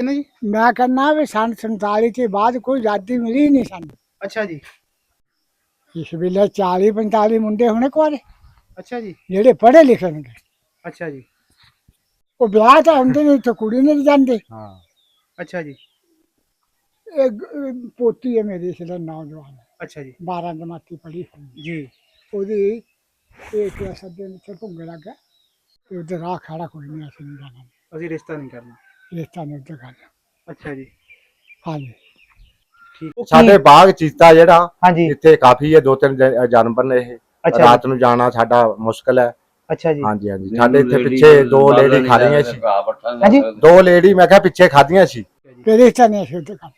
ਕਿੰਨੇ ਜੀ? ਮੈਂ ਕਹਿੰਦਾ ਵੀ ਸੰਨ 47 ਤੋਂ ਬਾਅਦ ਕੋਈ ਆਜ਼ਾਦੀ ਮਿਲੀ ਨਹੀਂ ਸਾਨੂੰ। ਅੱਛਾ ਜੀ। ਇਸ ਵੇਲੇ 40 45 ਮੁੰਡੇ ਹੋਣੇ ਕੁਆਰੇ ਅੱਛਾ ਜੀ। ਜਿਹੜੇ ਪੜ੍ਹੇ ਲਿਖੇ ਨੇ ਅੱਛਾ ਜੀ। ਉਹ ਵਿਆਹ ਤਾਂ ਹੁੰਦੇ ਨਹੀਂ ਤੇ ਕੁੜੀ ਨਹੀਂ ਜਾਂਦੇ। ਹਾਂ। ਅੱਛਾ ਜੀ। ਇਹ ਪੋਤੀ ਹੈ ਮੇਰੀ ਇਸ ਨੌਜਵਾਨ। ਅੱਛਾ ਜੀ। 12 ਜਮਾਤੀ ਪੜ੍ਹੀ ਹੋਈ ਜੀ। ਉਹਦੀ ਇਹ ਕਿ ਸੱਦੇ ਵਿੱਚ ਭੁੰਗੇ ਲੱਗ ਗਿਆ। ਤੇ ਉਹਦੇ ਰਾਹ ਖੜਾ ਕੋਈ ਨਹੀਂ ਅਸੀਂ ਨਹੀਂ ਜਾਣਾ। ਅਸੀਂ ਰਿਸ਼ਤਾ ਨਹੀਂ ਕਰਨਾ। ਰਿਸ਼ਤਾ ਨਹੀਂ ਉੱਤੇ ਗੱਲ ਅੱਛਾ ਜੀ। ਹਾਂਜੀ। ਠੀਕ। ਸਾਡੇ ਬਾਗ ਚੀਤਾ ਜਿਹੜਾ ਹਾਂਜੀ। ਇੱਥੇ ਕਾਫੀ ਹੈ ਦੋ ਤਿੰਨ ਜ- ਜਾਨਵਰ ਨੇ ਇਹ। ਅੱਛਾ ਰਾਤ ਨੂੰ ਜਾਣਾ ਸਾਡਾ ਮੁਸ਼ਕਲ ਹੈ। ਅੱਛਾ ਜੀ। ਹਾਂਜੀ ਹਾਂਜੀ। ਸਾਡੇ ਇੱਥੇ ਪਿੱਛੇ ਦੋ ਲੇਡੀ ਖਾ ਰਹੀਆਂ ਸੀ। ਹਾਂਜੀ। ਦੋ ਲੇਡੀ ਮੈਂ ਕਿਹਾ ਪਿੱਛੇ ਖਾਧੀਆਂ ਸੀ। ਤੇ ਰਿਸ਼ਤਾ ਨਹੀਂ ਅਸੀਂ ਉੱਤੇ ਕਰਨਾ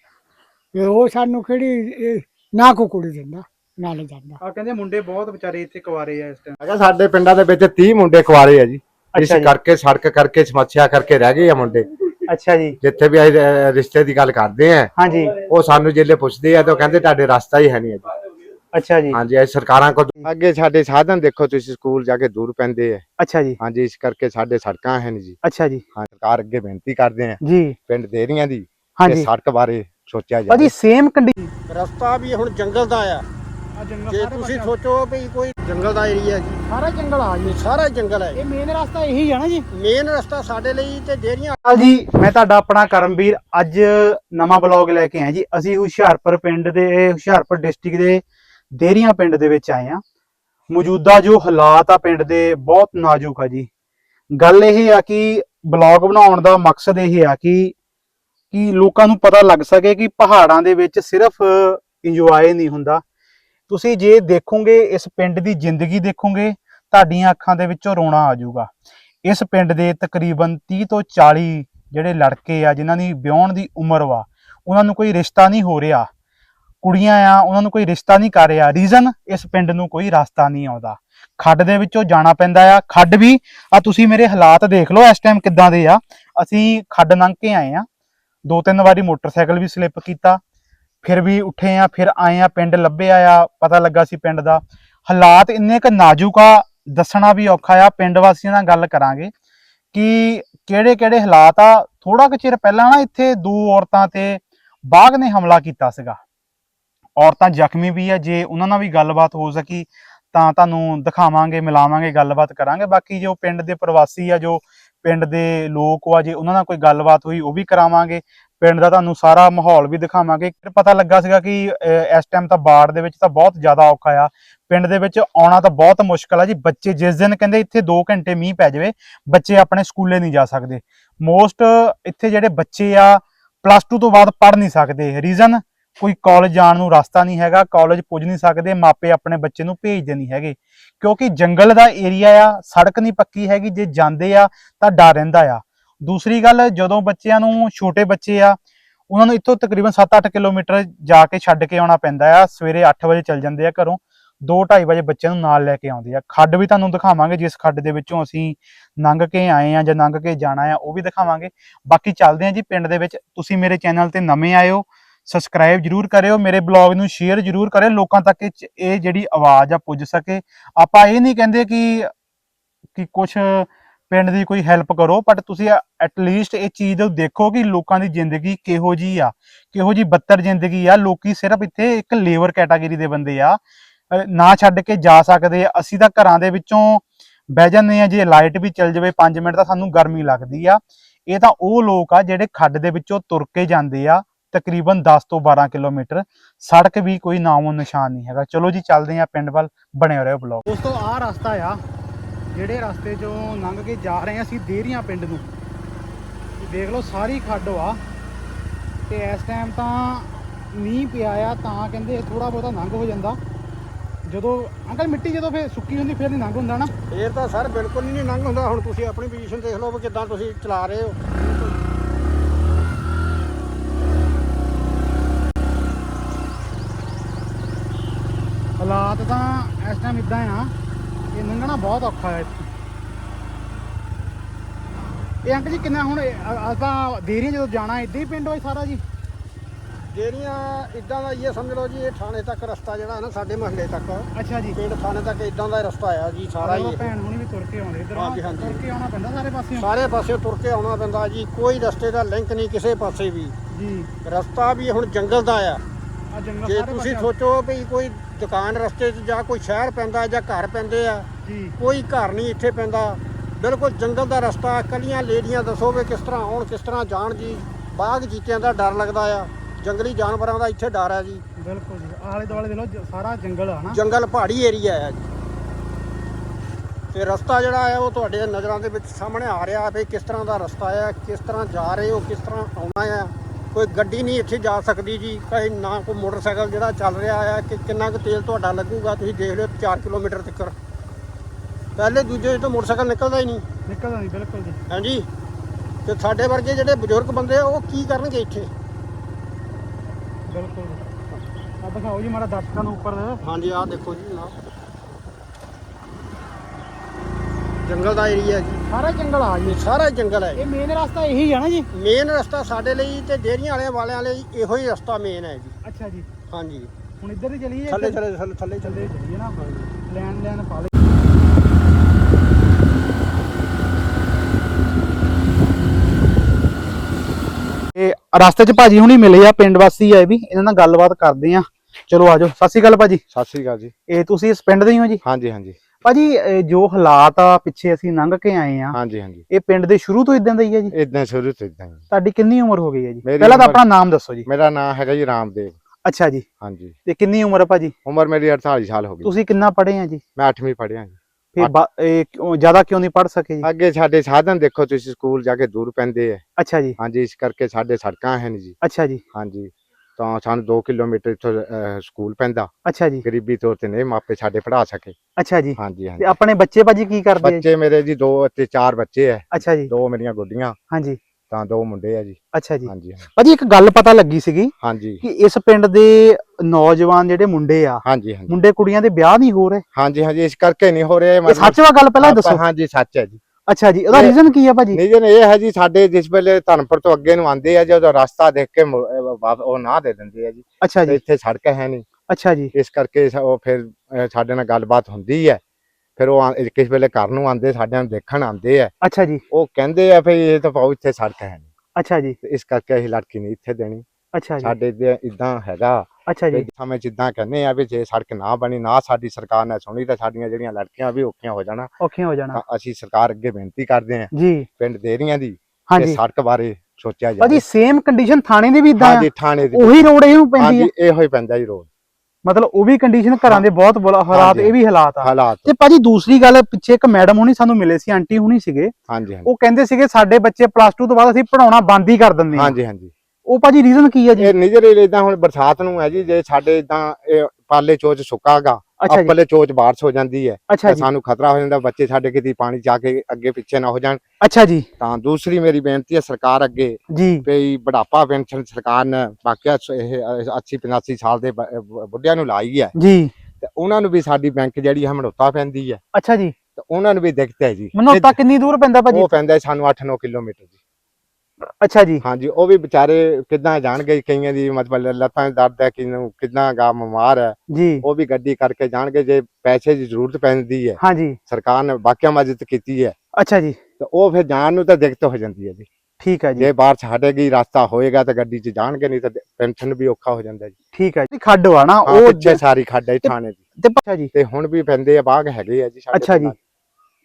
ਤੇ ਉਹ ਸਾਨੂੰ ਕਿਹੜੀ ਇਹ ਨਾ ਕੋ ਕੁੜੀ ਦਿੰਦਾ ਨਾ ਲੈ ਜਾਂਦਾ। ਆ ਕਹਿੰਦੇ ਮੁੰਡੇ ਬਹੁਤ ਵਿਚਾਰੇ ਇੱਥੇ ਕੁਆਰੇ ਆ ਇਸ ਟਾਈਮ ਮੈਂ ਕਿਹਾ ਸਾਡੇ ਪਿੰਡਾਂ ਦੇ ਵਿੱਚ 30 ਮੁੰਡੇ ਕੁਆਰੇ ਆ ਜੀ। ਇਸ ਅੱਛਾ ਜੀ। ਕਰਕੇ ਸੜਕ ਕਰਕੇ ਸਮੱਸਿਆ ਕਰਕੇ ਰਹਿ ਗਏ ਆ ਮੁੰਡੇ। ਅੱਛਾ ਜੀ। ਜਿੱਥੇ ਵੀ ਅਸੀਂ ਅਹ, ਰਿਸ਼ਤੇ ਦੀ ਗੱਲ ਕਰਦੇ ਆ ਹਾਂਜੀ। ਉਹ ਸਾਨੂੰ ਜਿਹੜੇ ਪੁੱਛਦੇ ਆ ਤਾਂ ਉਹ ਕਹਿੰਦੇ ਤੁਹਾਡੇ ਰਸਤਾ ਹੀ ਹੈ ਨਹੀਂ ਜੀ ਅੱਛਾ ਜੀ। ਹਾਂਜੀ ਇਹ ਸਰਕਾਰਾਂ ਕੋਲ ਅੱਗੇ ਸਾਡੇ ਸਾਧਨ ਦੇਖੋ ਤੁਸੀਂ ਸਕੂਲ ਜਾ ਕੇ ਦੂਰ ਪੈਂਦੇ ਆ। ਅੱਛਾ ਜੀ। ਹਾਂਜੀ ਇਸ ਕਰਕੇ ਸਾਡੇ ਸੜਕਾਂ ਹੈ ਨਹੀਂ ਜੀ। ਅੱਛਾ ਜੀ। ਹਾਂ ਸਰਕਾਰ ਅੱਗੇ ਬੇਨਤੀ ਕਰਦੇ ਆ। ਜੀ। ਪਿੰਡ ਦੇਰੀਆਂ ਦੀ ਕਿ ਹਾਂਜੀ ਸੜਕ ਬਾਰੇ ਸੋਚਿਆ ਭਾਜੀ ਜਾਵੇ। ਸੇਮ ਕੰਡੀ ਰਸਤਾ ਵੀ ਹੁਣ ਜੰਗਲ ਦਾ ਆ। ਜੇ ਤੁਸੀਂ ਸੋਚੋ ਵੀ ਕੋਈ ਜੰਗਲ ਦਾ ਏਰੀਆ ਜੀ। ਸਾਰਾ ਜੰਗਲ ਆ ਇਹ ਸਾਰਾ ਜੰਗਲ ਹੈ ਇਹ ਮੇਨ ਰਸਤਾ ਇਹੀ ਆ ਨਾ ਜੀ। ਮੇਨ ਰਸਤਾ ਸਾਡੇ ਲਈ ਤੇ ਡੇਰੀਆਂ ਹਾਲ ਜੀ ਮੈਂ ਤੁਹਾਡਾ ਆਪਣਾ ਕਰਮਵੀਰ ਅੱਜ ਨਵਾਂ ਬਲੌਗ ਲੈ ਕੇ ਆਇਆ ਜੀ। ਅਸੀਂ ਹੁਸ਼ਿਆਰਪੁਰ ਪਿੰਡ ਦੇ ਹੁਸ਼ਿਆਰਪੁਰ ਡਿਸਟ੍ਰਿਕਟ ਦੇ ਦੇਰੀਆਂ ਪਿੰਡ ਦੇ ਵਿੱਚ ਆਏ ਆ ਮੌਜੂਦਾ ਜੋ ਹਾਲਾਤ ਆ ਪਿੰਡ ਦੇ ਬਹੁਤ ਨਾਜ਼ੁਕ ਆ ਜੀ। ਗੱਲ ਇਹ ਆ ਕਿ ਬਲੌਗ ਬਣਾਉਣ ਦਾ ਮਕਸਦ ਇਹ ਆ ਕਿ ਕਿ ਲੋਕਾਂ ਨੂੰ ਪਤਾ ਲੱਗ ਸਕੇ ਕਿ ਪਹਾੜਾਂ ਦੇ ਵਿੱਚ ਸਿਰਫ ਇੰਜੋਏ ਨਹੀਂ ਹੁੰਦਾ। ਤੁਸੀਂ ਜੇ ਦੇਖੋਗੇ, ਇਸ ਪਿੰਡ ਦੀ ਜ਼ਿੰਦਗੀ ਦੇਖੋਗੇ, ਤੁਹਾਡੀਆਂ ਅੱਖਾਂ ਦੇ ਵਿੱਚੋਂ ਰੋਣਾ ਆ ਜਾਊਗਾ। ਇਸ ਪਿੰਡ ਦੇ ਤਕਰੀਬਨ 30 ਤੋਂ 40 ਜਿਹੜੇ ਲੜਕੇ ਆ, ਜਿਨ੍ਹਾਂ ਦੀ ਵਿਆਹਣ ਦੀ ਉਮਰ ਵਾ, ਉਹਨਾਂ ਨੂੰ ਕੋਈ ਰਿਸ਼ਤਾ ਨਹੀਂ ਹੋ ਰਿਹਾ। ਕੁੜੀਆਂ ਆ, ਉਹਨਾਂ ਨੂੰ ਕੋਈ ਰਿਸ਼ਤਾ ਨਹੀਂ ਕਰ ਰਿਹਾ। ਰੀਜ਼ਨ ਇਸ ਪਿੰਡ ਨੂੰ ਕੋਈ ਰਸਤਾ ਨਹੀਂ ਆਉਂਦਾ। ਖੱਡ ਦੇ ਵਿੱਚੋਂ ਜਾਣਾ ਪੈਂਦਾ ਆ। ਖੱਡ ਵੀ, ਆ ਤੁਸੀਂ ਮੇਰੇ ਹਾਲਾਤ ਦੇਖ ਲਓ, ਇਸ ਟਾਈਮ ਕਿੱਦਾਂ ਦੇ ਆ। ਅਸੀਂ ਖੱਡ ਲੰਘ ਕੇ ਆਏ ਆ। ਦੋ ਤਿੰਨ ਵਾਰੀ ਮੋਟਰਸਾਈਕਲ ਵੀ ਸਲਿੱਪ ਕੀਤਾ। ਫਿਰ ਵੀ ਉੱਠੇ ਆ, ਫਿਰ ਆਏ ਆ, ਪਿੰਡ ਲੱਭਿਆ ਆ, ਪਤਾ ਲੱਗਾ ਸੀ ਪਿੰਡ ਦਾ। ਹਾਲਾਤ ਇੰਨੇ ਕ ਨਾਜ਼ੁਕ ਆ, ਦੱਸਣਾ ਵੀ ਔਖਾ ਆ, ਪਿੰਡ ਵਾਸੀਆਂ ਨਾਲ ਗੱਲ ਕਰਾਂਗੇ ਕਿ ਕਿਹੜੇ ਕਿਹੜੇ ਹਾਲਾਤ ਆ। ਥੋੜਾ ਕੁ ਚਿਰ ਪਹਿਲਾਂ ਨਾ ਇੱਥੇ ਦੋ ਔਰਤਾਂ ਤੇ ਬਾਗ ਨੇ ਹਮਲਾ ਕੀਤਾ ਸੀਗਾ। ਔਰਤਾਂ ਜ਼ਖਮੀ ਵੀ ਆ, ਜੇ ਉਹਨਾਂ ਨਾਲ ਵੀ ਗੱਲਬਾਤ ਹੋ ਸਕੀ ਤਾਂ ਤੁਹਾਨੂੰ ਦਿਖਾਵਾਂਗੇ, ਮਿਲਾਵਾਂਗੇ, ਗੱਲਬਾਤ ਕਰਾਂਗੇ। ਬਾਕੀ ਜੋ ਪਿੰਡ ਦੇ ਪ੍ਰਵਾਸੀ ਆ, ਜੋ ਪਿੰਡ ਦੇ ਲੋਕ ਆ, ਜੇ ਉਹਨਾਂ ਨਾਲ ਕੋਈ ਗੱਲਬਾਤ ਹੋਈ ਉਹ ਵੀ ਕਰਾਵਾਂਗੇ। ਪਿੰਡ ਦਾ ਤੁਹਾਨੂੰ ਸਾਰਾ ਮਾਹੌਲ ਵੀ ਦਿਖਾਵਾਂਗੇ। ਫਿਰ ਪਤਾ ਲੱਗਾ ਸੀਗਾ ਕਿ ਇਸ ਟਾਈਮ ਤਾਂ ਬਾੜ ਦੇ ਵਿੱਚ ਤਾਂ ਬਹੁਤ ਜ਼ਿਆਦਾ ਔਖਾ ਆ। ਪਿੰਡ ਦੇ ਵਿੱਚ ਆਉਣਾ ਤਾਂ ਬਹੁਤ ਮੁਸ਼ਕਲ ਆ ਜੀ। ਬੱਚੇ ਜਿਸ ਦਿਨ ਕਹਿੰਦੇ ਇੱਥੇ 2 ਘੰਟੇ ਮੀਂਹ ਪੈ ਜਾਵੇ, ਬੱਚੇ ਆਪਣੇ ਸਕੂਲੇ ਨਹੀਂ ਜਾ ਸਕਦੇ। ਮੋਸਟ ਇੱਥੇ ਜਿਹੜੇ ਬੱਚੇ ਆ ਪਲੱਸ 2 ਤੋਂ ਬਾਅਦ ਪੜ੍ਹ ਨਹੀਂ ਸਕਦੇ। ਰੀਜ਼ਨ ਕੋਈ ਕਾਲਜ ਜਾਣ ਨੂੰ ਰਸਤਾ ਨਹੀਂ ਹੈਗਾ ਕਾਲਜ ਪੁੱਜ ਨਹੀਂ ਸਕਦੇ, ਮਾਪੇ ਆਪਣੇ ਬੱਚੇ ਨੂੰ ਭੇਜਦੇ ਨਹੀਂ ਹੈਗੇ। ਕਿਉਂਕਿ ਜੰਗਲ ਦਾ ਏਰੀਆ ਆ, ਸੜਕ ਨਹੀਂ ਪੱਕੀ ਹੈਗੀ, ਜੇ ਜਾਂਦੇ ਆ ਤਾਂ ਡਰ ਰਹਿੰਦਾ ਆ। ਦੂਸਰੀ ਗੱਲ, ਜਦੋਂ ਬੱਚਿਆਂ ਨੂੰ, ਛੋਟੇ ਬੱਚੇ ਆ, ਉਹਨਾਂ ਨੂੰ ਇੱਥੋਂ ਤਕਰੀਬਨ 7-8 ਕਿਲੋਮੀਟਰ ਜਾ ਕੇ ਛੱਡ ਕੇ ਆਉਣਾ ਪੈਂਦਾ ਆ। ਸਵੇਰੇ 8 ਵਜੇ ਚੱਲ ਜਾਂਦੇ ਆ ਘਰੋਂ 2-2:30 ਵਜੇ ਬੱਚਿਆਂ ਨੂੰ ਨਾਲ ਲੈ ਕੇ ਆਉਂਦੇ ਆ। ਖੱਡ ਵੀ ਤੁਹਾਨੂੰ ਦਿਖਾਵਾਂਗੇ, ਜਿਸ ਖੱਡ ਦੇ ਵਿੱਚੋਂ ਅਸੀਂ ਲੰਘ ਕੇ ਆਏ ਆ ਜਾਂ ਲੰਘ ਕੇ ਜਾਣਾ ਆ, ਉਹ ਵੀ ਦਿਖਾਵਾਂਗੇ। ਬਾਕੀ ਚੱਲਦੇ ਆ ਜੀ ਪਿੰਡ ਦੇ ਵਿੱਚ। ਤੁਸੀਂ ਮੇਰੇ ਚੈਨਲ ਤੇ ਨਵੇਂ ਆਏ ਹੋ, ਸਬਸਕ੍ਰਾਈਬ ਜਰੂਰ ਕਰਿਓ, ਮੇਰੇ ਬਲੌਗ ਨੂੰ ਸ਼ੇਅਰ ਜਰੂਰ ਕਰਿਓ, ਲੋਕਾਂ ਤੱਕ ਇਹ ਇਹ ਜਿਹੜੀ ਆਵਾਜ਼ ਆ ਪੁੱਜ ਸਕੇ। ਆਪਾਂ ਇਹ ਨਹੀਂ ਕਹਿੰਦੇ ਕਿ ਕਿ ਕੁਝ ਪਿੰਡ ਦੀ ਕੋਈ ਹੈਲਪ ਕਰੋ ਬਟ ਤੁਸੀਂ ਐਟ ਲੀਸਟ ਇਹ ਚੀਜ਼ ਨੂੰ ਦੇਖੋ ਕਿ ਲੋਕਾਂ ਦੀ ਜ਼ਿੰਦਗੀ ਕਿਹੋ ਜੀ ਆ, ਕਿਹੋ ਜੀ ਬੱਤਰ ਜ਼ਿੰਦਗੀ ਆ। ਲੋਕੀ ਸਿਰਫ ਇੱਥੇ ਇੱਕ ਲੇਬਰ ਕੈਟਾਗਰੀ ਦੇ ਬੰਦੇ ਆ। ਨਾ ਛੱਡ ਕੇ ਜਾ ਸਕਦੇ ਆ। ਅਸੀਂ ਤਾਂ ਘਰਾਂ ਦੇ ਵਿੱਚੋਂ ਬਹਿ ਜਾਂਦੇ ਆ, ਜੇ ਲਾਈਟ ਵੀ ਚੱਲ ਜਾਵੇ 5 ਮਿੰਟ ਤਾਂ ਸਾਨੂੰ ਗਰਮੀ ਲੱਗਦੀ ਆ। ਇਹ ਤਾਂ ਉਹ ਲੋਕ ਆ ਜਿਹੜੇ ਖੱਡ ਦੇ ਵਿੱਚੋਂ ਤੁਰ ਕੇ ਜਾਂਦੇ ਆ, ਤਕਰੀਬਨ 10 ਤੋਂ 12 ਕਿਲੋਮੀਟਰ। ਸੜਕ ਵੀ ਕੋਈ ਨਾਮੋ ਨਿਸ਼ਾਨ ਨਹੀਂ ਹੈਗਾ। ਚਲੋ ਜੀ, ਚੱਲਦੇ ਆ ਪਿੰਡ ਵੱਲ। ਬਣਿਆ ਰਹੋ ਬਲੌਗ ਦੋਸਤੋ, ਆਹ ਰਸਤਾ ਆ। ਜਿਹੜੇ ਰਸਤੇ ਚੋਂ ਲੰਘ ਕੇ ਜਾ ਰਹੇ ਆ ਅਸੀਂ ਦੇਰੀਆਂ ਪਿੰਡ ਨੂੰ। ਦੇਖ ਲਓ ਸਾਰੀ ਖੱਡ ਆ ਤੇ ਇਸ ਟਾਈਮ ਤਾਂ ਮੀਂਹ ਪਿਆ ਆ ਤਾਂ ਕਹਿੰਦੇ ਥੋੜਾ ਬਹੁਤਾ ਲੰਘ ਹੋ ਜਾਂਦਾ। ਜਦੋਂ ਅੰਕਲ ਮਿੱਟੀ ਜਦੋਂ ਫੇਰ ਸੁੱਕੀ ਹੁੰਦੀ ਫਿਰ ਨਹੀਂ ਲੰਘ ਹੁੰਦਾ ਨਾ? ਫੇਰ ਤਾਂ ਸਰ ਬਿਲਕੁਲ ਹੀ ਨਹੀਂ ਲੰਘ ਹੁੰਦਾ। ਹੁਣ ਤੁਸੀਂ ਆਪਣੀ ਪੋਜੀਸ਼ਨ ਦੇਖ ਲਓ ਵੀ ਕਿੱਦਾਂ ਤੁਸੀਂ ਚਲਾ ਰਹੇ ਹੋ। ਹਾਲਾਤ ਤਾਂ ਇਸ ਟਾਈਮ ਇਦਾਂ ਆ। ਇਹ ਲੰਘਣਾ ਬਹੁਤ ਔਖਾ ਹੈ ਇੱਥੇ। ਇਹ ਅੰਕਲ ਜੀ ਕਿੰਨਾ ਹੁਣ ਆਪਾਂ ਦੇਰੀਆਂ ਜਦੋਂ ਜਾਣਾ ਇੱਦਾਂ ਹੀ ਪਿੰਡ ਹੋਏ ਸਾਰਾ ਜੀ? ਜਿਹੜੀਆਂ ਇਦਾਂ ਦਾ ਇਹ ਸਮਝ ਲਓ ਜੀ ਇਹ ਥਾਣੇ ਤੱਕ ਰਸਤਾ ਜਿਹੜਾ ਹੈ ਨਾ ਸਾਡੇ ਮਹੱਲੇ ਤੱਕ। ਅੱਛਾ ਜੀ। ਪਿੰਡ ਥਾਣੇ ਤੱਕ ਇਦਾਂ ਦਾ ਰਸਤਾ ਆ ਜੀ ਸਾਰਾ ਹੀ। ਭੈਣ ਹੁਣੀ ਵੀ ਤੁਰ ਕੇ ਆਉਂਦੇ ਇਧਰ ਹਾਂਜੀ, ਹਾਂਜੀ। ਤੁਰ ਕੇ ਆਉਣਾ ਪੈਂਦਾ ਸਾਰੇ ਪਾਸਿਓਂ? ਸਾਰੇ ਪਾਸੇ ਤੁਰ ਕੇ ਆਉਣਾ ਪੈਂਦਾ ਜੀ ਕੋਈ ਰਸਤੇ ਦਾ ਲਿੰਕ ਨਹੀਂ ਕਿਸੇ ਪਾਸੇ ਵੀ। ਜੀ। ਰਸਤਾ ਵੀ ਹੁਣ ਜੰਗਲ ਦਾ ਆ। ਜੇ ਤੁਸੀਂ ਸੋਚੋ ਵੀ ਕੋਈ ਦੁਕਾਨ ਰਸਤੇ 'ਚ ਜਾਂ ਕੋਈ ਸ਼ਹਿਰ ਪੈਂਦਾ ਜਾਂ ਘਰ ਪੈਂਦੇ ਆ ਜੀ। ਕੋਈ ਘਰ ਨਹੀਂ ਇੱਥੇ ਪੈਂਦਾ। ਬਿਲਕੁਲ ਜੰਗਲ ਦਾ ਰਸਤਾ ਕੱਲੀਆਂ ਲੇਡੀਆਂ ਦੱਸੋ ਵੀ ਕਿਸ ਤਰ੍ਹਾਂ ਆਉਣ ਕਿਸ ਤਰ੍ਹਾਂ ਜਾਣ ਜੀ। ਬਾਗ ਜੀਤਿਆਂ ਦਾ ਡਰ ਲੱਗਦਾ ਆ ਜੰਗਲੀ ਜਾਨਵਰਾਂ ਦਾ ਇੱਥੇ ਡਰ ਆ ਜੀ। ਬਿਲਕੁਲ ਜੀ। ਆਲੇ ਦੁਆਲੇ ਦੇ ਲੋ ਸਾਰਾ ਜੰਗਲ ਆ ਨਾ। ਜੰਗਲ ਪਹਾੜੀ ਏਰੀਆ ਆ ਜੀ। ਤੇ ਰਸਤਾ ਜਿਹੜਾ ਆ ਉਹ ਤੁਹਾਡੇ ਨਜ਼ਰਾਂ ਦੇ ਵਿੱਚ ਸਾਹਮਣੇ ਆ ਰਿਹਾ ਵੀ ਕਿਸ ਤਰ੍ਹਾਂ ਦਾ ਰਸਤਾ ਆ ਕਿਸ ਤਰ੍ਹਾਂ ਜਾ ਰਹੇ ਹੋ ਕਿਸ ਤਰ੍ਹਾਂ ਆਉਣਾ ਆ। ਕੋਈ ਗੱਡੀ ਨਹੀਂ ਇੱਥੇ ਜਾ ਸਕਦੀ ਜੀ ਕਈ ਨਾ ਕੋਈ ਮੋਟਰਸਾਈਕਲ ਜਿਹੜਾ ਚੱਲ ਰਿਹਾ ਆ ਕਿ ਕਿੰਨਾ ਕੁ ਤੇਲ ਤੁਹਾਡਾ ਲੱਗੂਗਾ ਤੁਸੀਂ ਦੇਖ ਲਿਓ 4 ਕਿਲੋਮੀਟਰ ਤੱਕ। ਪਹਿਲੇ ਦੂਜੇ ਤਾਂ ਮੋਟਰਸਾਈਕਲ ਨਿਕਲਦਾ ਹੀ ਨਹੀਂ। ਨਿਕਲਦਾ ਨਹੀਂ ਬਿਲਕੁਲ ਜੀ। ਹਾਂਜੀ। ਤੇ ਸਾਡੇ ਵਰਗੇ ਜਿਹੜੇ ਬਜ਼ੁਰਗ ਬੰਦੇ ਆ ਉਹ ਕੀ ਕਰਨਗੇ ਇੱਥੇ? ਬਿਲਕੁਲ ਆ ਦਿਖਾਓ ਜੀ ਮਾਰਾ ਦਰਸ਼ਕਾਂ ਨੂੰ ਉੱਪਰ। ਹਾਂਜੀ ਆਹ ਦੇਖੋ ਜੀ ਨਾ ਜੰਗਲ ਦਾ ਏਰੀਆ ਜੀ। ਸਾਰਾ ਜੰਗਲ ਆ ਜੀ। ਸਾਰਾ ਜੰਗਲ ਹੈ ਇਹ ਮੇਨ ਰਸਤਾ ਇਹੀ ਆ ਨਾ ਜੀ? ਮੇਨ ਰਸਤਾ ਸਾਡੇ ਲਈ ਤੇ ਡੇਰੀਆਂ ਵਾਲਿਆਂ ਵਾਲਿਆਂ ਲਈ ਇਹੋ ਹੀ ਰਸਤਾ ਮੇਨ ਹੈ ਜੀ। ਅੱਛਾ ਜੀ। ਹਾਂਜੀ। ਹੁਣ ਇੱਧਰ ਹੀ ਚਲੀਏ ਥੱਲੇ ਥੱਲੇ ਥੱਲੇ ਥੱਲੇ ਥੱਲੇ ਚੱਲੇ। ਚਲੀਏ ਨਾ ਲੈਣ ਲੈਣ ਪਾ ਲਈ ਇਹ ਰਸਤੇ 'ਚ ਭਾਜੀ ਹੁਣੀ ਮਿਲੇ ਆ ਪਿੰਡ ਵਾਸੀ ਆ ਇਹ ਵੀ। ਇਹਨਾਂ ਨਾਲ ਗੱਲਬਾਤ ਕਰਦੇ ਆ। ਚਲੋ ਆਜੋ ਸਤਿ ਸ਼੍ਰੀ ਅਕਾਲ ਭਾਜੀ। ਸਤਿ ਸ੍ਰੀ ਅਕਾਲ ਜੀ। ਇਹ ਤੁਸੀਂ ਇਸ ਪਿੰਡ ਦੇ ਹੀ ਹੋ ਜੀ? ਹਾਂਜੀ ਹਾਂਜੀ। ਭਾਜੀ ਇਹ ਜੋ ਹਾਲਾਤ ਆ ਪਿੱਛੇ ਅਸੀਂ ਲੰਘ ਕੇ ਆਏ ਆ। ਹਾਂਜੀ ਹਾਂਜੀ। ਇਹ ਪਿੰਡ ਦੇ ਸ਼ੁਰੂ ਤੋਂ ਇਦਾਂ ਦਾ ਹੀ ਹੈ ਜੀ? ਇਦਾਂ ਸ਼ੁਰੂ ਤੋਂ ਇਦਾਂ ਹੀ ਤੁਹਾਡੀ ਕਿੰਨੀ ਉਮਰ ਹੋ ਗਈ ਹੈ ਜੀ? ਮੇਰੀ ਪਹਿਲਾਂ ਤਾਂ ਉਮਰ- ਆਪਣਾ ਨਾਮ ਦੱਸੋ ਜੀ। ਮੇਰਾ ਨਾਮ ਹੈਗਾ ਜੀ ਰਾਮਦੇਵ। ਅੱਛਾ ਜੀ। ਹਾਂਜੀ। ਤੇ ਕਿੰਨੀ ਉਮਰ ਹੈ ਭਾਜੀ? ਉਮਰ ਮੇਰੀ 48 ਸਾਲ ਹੋ ਗਈ। ਤੁਸੀਂ ਕਿੰਨਾ ਪੜ੍ਹੇ ਆ ਜੀ? ਮੈਂ 8ਵੀਂ ਪੜ੍ਹਿਆ ਜੀ। ਫਿਰ ਬਾ- ਇਹ ਕਿਉਂ- ਜ਼ਿਆਦਾ ਕਿਉਂ ਨਹੀਂ ਪੜ੍ਹ ਸਕੇ ਜੀ? ਅੱਗੇ ਸਾਡੇ ਸਾਧਨ ਦੇਖੋ ਤੁਸੀਂ ਸਕੂਲ ਜਾ ਕੇ ਦੂਰ ਪੈਂਦੇ ਆ। ਅੱਛਾ ਜੀ। ਹਾਂਜੀ ਇਸ ਕਰਕੇ ਸਾਡੇ ਸੜਕਾਂ ਹੈ ਨਹੀਂ ਜੀ। ਅੱਛਾ ਜੀ। ਹਾਂਜੀ। ਤਾਂ ਸਾਨੂੰ 2 ਕਿਲੋਮੀਟਰ ਇੱਥੋਂ ਅਹ, ਸਕੂਲ ਪੈਂਦਾ। ਅੱਛਾ ਜੀ। ਗਰੀਬੀ ਤੌਰ ਤੇ ਨਹੀਂ ਮਾਪੇ ਸਾਡੇ ਪੜ੍ਹਾ ਸਕੇ। ਅੱਛਾ ਜੀ। ਹਾਂਜੀ ਤੇ ਹਾਂਜੀ ਆਪਣੇ ਬੱਚੇ ਭਾਜੀ ਕੀ ਕਰਦੇ ਆ ਜੀ? ਬੱਚੇ ਮੇਰੇ ਜੀ ਦੋ ਤੇ ਚਾਰ ਬੱਚੇ ਆ। ਅੱਛਾ ਜੀ। ਦੋ ਮੇਰੀਆਂ ਗੁੱਡੀਆਂ ਹਾਂਜੀ। ਤਾਂ ਦੋ ਮੁੰਡੇ ਆ ਜੀ। ਅੱਛਾ ਜੀ। ਹਾਂਜੀ ਹਾਂਜੀ। ਭਾਜੀ ਇੱਕ ਗੱਲ ਪਤਾ ਲੱਗੀ ਸੀਗੀ ਹਾਂਜੀ। ਕਿ ਇਸ ਪਿੰਡ ਦੇ ਨੌਜਵਾਨ ਜਿਹੜੇ ਮੁੰਡੇ ਆ ਹਾਂਜੀ ਹਾਂਜੀ। ਮੁੰਡੇ ਕੁੜੀਆਂ ਦੇ ਵਿਆਹ ਨਹੀਂ ਹੋ ਰਹੇ? ਹਾਂਜੀ ਹਾਂਜੀ ਇਸ ਕਰਕੇ ਨਹੀਂ ਹੋ ਰਿਹਾ। ਇਹ ਸੱਚ ਵਾ ਗੱਲ ਪਹਿਲਾਂ ਇਹ ਦੱਸੋ। ਹਾਂਜੀ ਸੱਚ ਹੈ ਜੀ। ਅੱਛਾ ਜੀ ਉਹਦਾ ਇਹ- ਰੀਜ਼ਨ ਕੀ ਆ ਭਾਜੀ? ਰੀਜਨ ਇਹ ਹੈ ਜੀ ਸਾਡੇ ਜਿਸ ਵੇਲੇ ਧਰਮਪੁਰ ਤੋਂ ਅੱਗੇ ਨੂੰ ਆਉਂਦੇ ਆ ਜਦੋਂ ਰਸਤਾ ਦੇਖ ਕੇ ਉਹ ਨਾ ਦੇ ਦਿੰਦੇ ਆ ਜੀ। ਅੱਛਾ ਤੇ ਜੀ ਇੱਥੇ ਸੜਕ ਹੈ ਨਹੀਂ। ਅੱਛਾ ਜੀ। ਇਸ ਕਰਕੇ ਸ- ਉਹ ਫਿਰ ਅਹ ਸਾਡੇ ਨਾਲ ਗੱਲਬਾਤ ਹੁੰਦੀ ਹੈ। ਫਿਰ ਉਹ ਆਂ- ਕਿਸ ਵੇਲੇ ਘਰ ਨੂੰ ਆਉਂਦੇ ਸਾਡੇ ਨੂੰ ਦੇਖਣ ਆਉਂਦੇ ਆ ਅੱਛਾ ਜੀ। ਉਹ ਕਹਿੰਦੇ ਆ ਵੀ ਇਹ ਤਾਂ ਪਾਉ ਇੱਥੇ ਸੜਕ ਹੈ ਨਹੀਂ। ਅੱਛਾ ਜੀ। ਤੇ ਇਸ ਕਰਕੇ ਅਸੀਂ ਲੜਕੀ ਨਹੀਂ ਇੱਥੇ ਦੇਣੀ। ਅੱਛਾ ਜੀ। ਸਾਡੇ ਇਦਾਂ ਹੈਗਾ। ਅੱਛਾ ਜੀ। ਵੀ ਸਮੇਂ ਜਿੱਦਾਂ ਕਹਿੰਦੇ ਆ ਵੀ ਜੇ ਸੜਕ ਨਾ ਬਣੀ ਨਾ ਸਾਡੀ ਸਰਕਾਰ ਨੇ ਸੁਣੀ ਤਾਂ ਸਾਡੀਆਂ ਜਿਹੜੀਆਂ ਲੜਕੀਆਂ ਵੀ ਔਖੀਆਂ ਹੋ ਜਾਣਾ। ਔਖੇ ਹੋ ਜਾਣਾ। ਤਾਂ ਅਸੀਂ ਸਰਕਾਰ ਅੱਗੇ ਬੇਨਤੀ ਕਰਦੇ ਹਾਂ। ਜੀ। ਪਿੰਡ ਦੇਰੀਆਂ ਦੀ ਕਿ ਹਾਂਜੀ ਸੜਕ ਬਾਰੇ ਸੋਚਿਆ ਜਾਵੇ। ਭਾਜੀ ਸੇਮ ਕੰਡੀਸ਼ਨ ਥਾਣੇ ਦੇ ਵੀ ਇਦਾਂ ਆ। ਹਾਂਜੀ ਥਾਣੇ ਦੀ ਉਹੀ ਰੋਡ ਇਹਨੂੰ ਪੈਂਦੀ ਹਾਂਜੀ ਹੈ ਇਹੋ ਹੀ ਪੈਂਦਾ ਜੀ ਰੋਡ ਮਤਲਬ ਉਹ ਵੀ ਕੰਡੀਸ਼ਨ ਘਰਾਂ ਦੇ ਬਹੁਤ ਬੁਰਾ ਹਾਲਾਤ ਹਾਂਜੀ। ਇਹ ਵੀ ਹਾਲਾਤ ਆ। ਹਾਲਾਤ। ਤੇ ਭਾਜੀ ਦੂਸਰੀ ਗੱਲ ਪਿੱਛੇ ਇੱਕ ਮੈਡਮ ਹੁਣੀ ਸਾਨੂੰ ਮਿਲੇ ਸੀ ਆਂਟੀ ਹੁਣੀ ਸੀਗੇ। ਹਾਂਜੀ ਹਾਂਜੀ। ਉਹ ਕਹਿੰਦੇ ਸੀਗੇ ਸਾਡੇ ਬੱਚੇ ਪਲੱਸ 2 ਤੋਂ ਬਾਅਦ ਅਸੀਂ ਪੜਾਉਣਾ ਬੰਦ ਹੀ ਕਰ ਦਿੰਦੇ ਹਾਂ। ਹਾਂਜੀ ਹਾਂਜੀ। ਉਹ ਭਾਜੀ ਰੀਜ਼ਨ ਕੀ ਹੈ ਜੀ? ਇਹ ਨਿਜਰ ਇਦਾਂ ਹੁਣ ਬਰਸਾਤ ਨੂੰ ਹੈ ਜੀ ਜੇ ਸਾਡੇ ਇਦਾਂ ਇਹ ਪਾਲੇ ਚੋਚ ਸੁੱਕਾਗਾ ਅੱਪਲੇ ਚੋਚ ਬਾਰਿਸ਼ ਹੋ ਜਾਂਦੀ ਹੈ ਤਾਂ ਜੀ। ਸਾਨੂੰ ਖਤਰਾ ਹੋ ਜਾਂਦਾ ਬੱਚੇ ਸਾਡੇ ਕਿਤੇ ਪਾਣੀ ਆ ਕੇ ਅੱਗੇ ਪਿੱਛੇ ਨਾ ਹੋ ਜਾਣ। ਅੱਛਾ ਜੀ। ਤਾਂ ਦੂਸਰੀ ਮੇਰੀ ਬੇਨਤੀ ਹੈ ਸਰਕਾਰ ਅੱਗੇ ਜੀ। ਵੀ ਬੁਢਾਪਾ ਪੈਨਸ਼ਨ ਸਰਕਾਰ ਨੇ ਬਾਕਿਆ ਸ- ਇਹ 80 85 ਸਾਲ ਦੇ ਬੁੱਢਿਆਂ ਨੂੰ ਲਾਈ ਹੈ। ਜੀ। ਤੇ ਉਹਨਾਂ ਨੂੰ ਵੀ ਸਾਡੀ ਬੈਂਕ ਜਿਹੜੀ ਹੈ ਮਨੋਤਾ ਪੈਂਦੀ ਹੈ। ਅੱਛਾ ਜੀ। ਤੇ ਉਹਨਾਂ ਨੂੰ ਵੀ ਦਿੱਕਤ ਹੈ ਜੀ। ਮਨੋਤਾ ਕਿੰਨੀ ਦੂਰ ਪੈਂਦਾ ਭਾਜੀ? ਉਹ ਪੈਂਦਾ ਸਾਨੂੰ 8-9 ਕਿਲੋਮੀਟਰ ਜੀ। ਅੱਛਾ ਜੀ। ਹਾਂਜੀ ਉਹ ਵੀ ਵਿਚਾਰੇ ਕਿੱਦਾਂ ਜਾਣਗੇ ਕਈਆਂ ਦੀ ਮਤਲਬ ਲੱਤਾਂ 'ਚ ਦਰਦ ਹੈ ਕਿਨੂੰ ਕਿੰਨਾ ਗਾ ਬਿਮਾਰ ਹੈ। ਜੀ। ਉਹ ਵੀ ਗੱਡੀ ਕਰਕੇ ਜਾਣਗੇ ਜੇ ਪੈਸੇ ਦੀ ਜ਼ਰੂਰਤ ਪੈਂਦੀ ਹੈ। ਹਾਂਜੀ ਸਰਕਾਰ ਨੇ ਬਾਕਿਆ ਮਦਦ ਕੀਤੀ ਹੈ। ਅੱਛਾ ਜੀ। ਤੇ ਉਹ ਫਿਰ ਜਾਣ ਨੂੰ ਤਾਂ ਦਿੱਕਤ ਹੋ ਜਾਂਦੀ ਹੈ ਜੀ। ਠੀਕ ਹੈ ਜੀ। ਜੇ ਬਾਹਰ ਹਟੇਗੀ ਰਸਤਾ ਹੋਏਗਾ ਤਾਂ ਗੱਡੀ 'ਚ ਜਾਣਗੇ ਨਹੀਂ ਤਾਂ ਪੈਨਸ਼ਨ ਵੀ ਔਖਾ ਹੋ ਜਾਂਦਾ ਜੀ। ਠੀਕ ਹੈ ਜੀ। ਖੱਡ ਨਾ ਹਾਂ ਉਹ ਪਿੱਛੇ ਸਾਰੀ ਖੱਡ ਹੈ ਥਾਣੇ ਦੀ। ਤੇ ਅੱਛਾ ਜੀ। ਤੇ ਹੁਣ ਵੀ ਪੈਂਦੇ ਆ ਬਾਗ ਹੈਗੇ ਆ ਜੀ ਅੱਛਾ ਜੀ।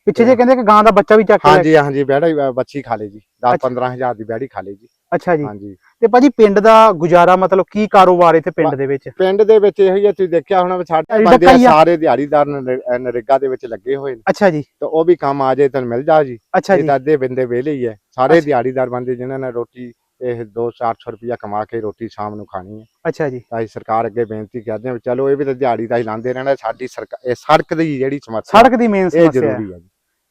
ਪਿੱਛੇ ਜੇ ਕਹਿੰਦੇ ਕਿ ਗਾਂ ਦਾ ਬੱਚਾ ਵੀ ਚੱਕ ਕੇ ਲੈ- ਹਾਂਜੀ ਹਾਂਜੀ ਬੈੜਾ ਬੱਚੀ ਖਾ ਲੇ ਜੀ। 10 ਅੱਛਾ। 15 ਹਜ਼ਾਰ ਦੀ ਬੈੜੀ ਖਾ ਲੇ ਜੀ। ਅੱਛਾ ਜੀ। ਹਾਂਜੀ। ਤੇ ਭਾਜੀ ਪਿੰਡ ਦਾ ਗੁਜ਼ਾਰਾ ਮਤਲਬ ਕੀ ਕਾਰੋਬਾਰ ਇੱਥੇ ਪਿੰਡ ਦੇ ਵਿੱਚ? ਪਿੰਡ ਦੇ ਵਿੱਚ ਇਹੋ ਹੀ ਆ ਤੁਸੀਂ ਦੇਖਿਆ ਹੋਣਾ ਸਾਡੇ ਬੰਦੇ। ਸਾਰੇ ਦਿਹਾੜੀਦਾਰ ਨਰੇਗਾ ਦੇ ਵਿੱਚ ਲੱਗੇ ਹੋਏ ਨੇ। ਅੱਛਾ ਜੀ। ਤੇ ਉਹ ਵੀ ਕੰਮ ਆ ਜੇ ਤਾਂ ਮਿਲ ਜਾ ਜੀ। ਅੱਛਾ ਇਹ ਜੀ। ਅੱਧੇ ਬੰਦੇ ਵਿਹਲੇ ਹੀ ਹੈ। ਸਾਰੇ। ਦਿਹਾੜੀਦਾਰ ਬੰਦੇ ਜਿਨ੍ਹਾਂ ਨੇ ਰੋਟੀ ਇਹ 2-400 ਰੁਪਇਆ ਕਮਾ ਕੇ ਰੋਟੀ ਸ਼ਾਮ ਨੂੰ ਖਾਣੀ ਹੈ। ਅੱਛਾ ਜੀ। ਤਾਂ ਸਰਕਾਰ ਅੱਗੇ ਬੇਨਤੀ ਕਰਦੇ ਹਾਂ ਚਲੋ ਇਹ ਵੀ ਤਾਂ ਦਿਹਾੜੀ ਦਾ ਹੀ ਲਾਉਂਦੇ ਰਹਿਣਾ ਸਾਡੀ ਸਰਕਾਰ ਇਹ ਸੜਕ ਦੀ ਜਿਹੜੀ ਸਮੱਸਿਆ ਸੜਕ ਦੀ ਮੇਨ ਸਮੱਸਿਆ ਹੈ।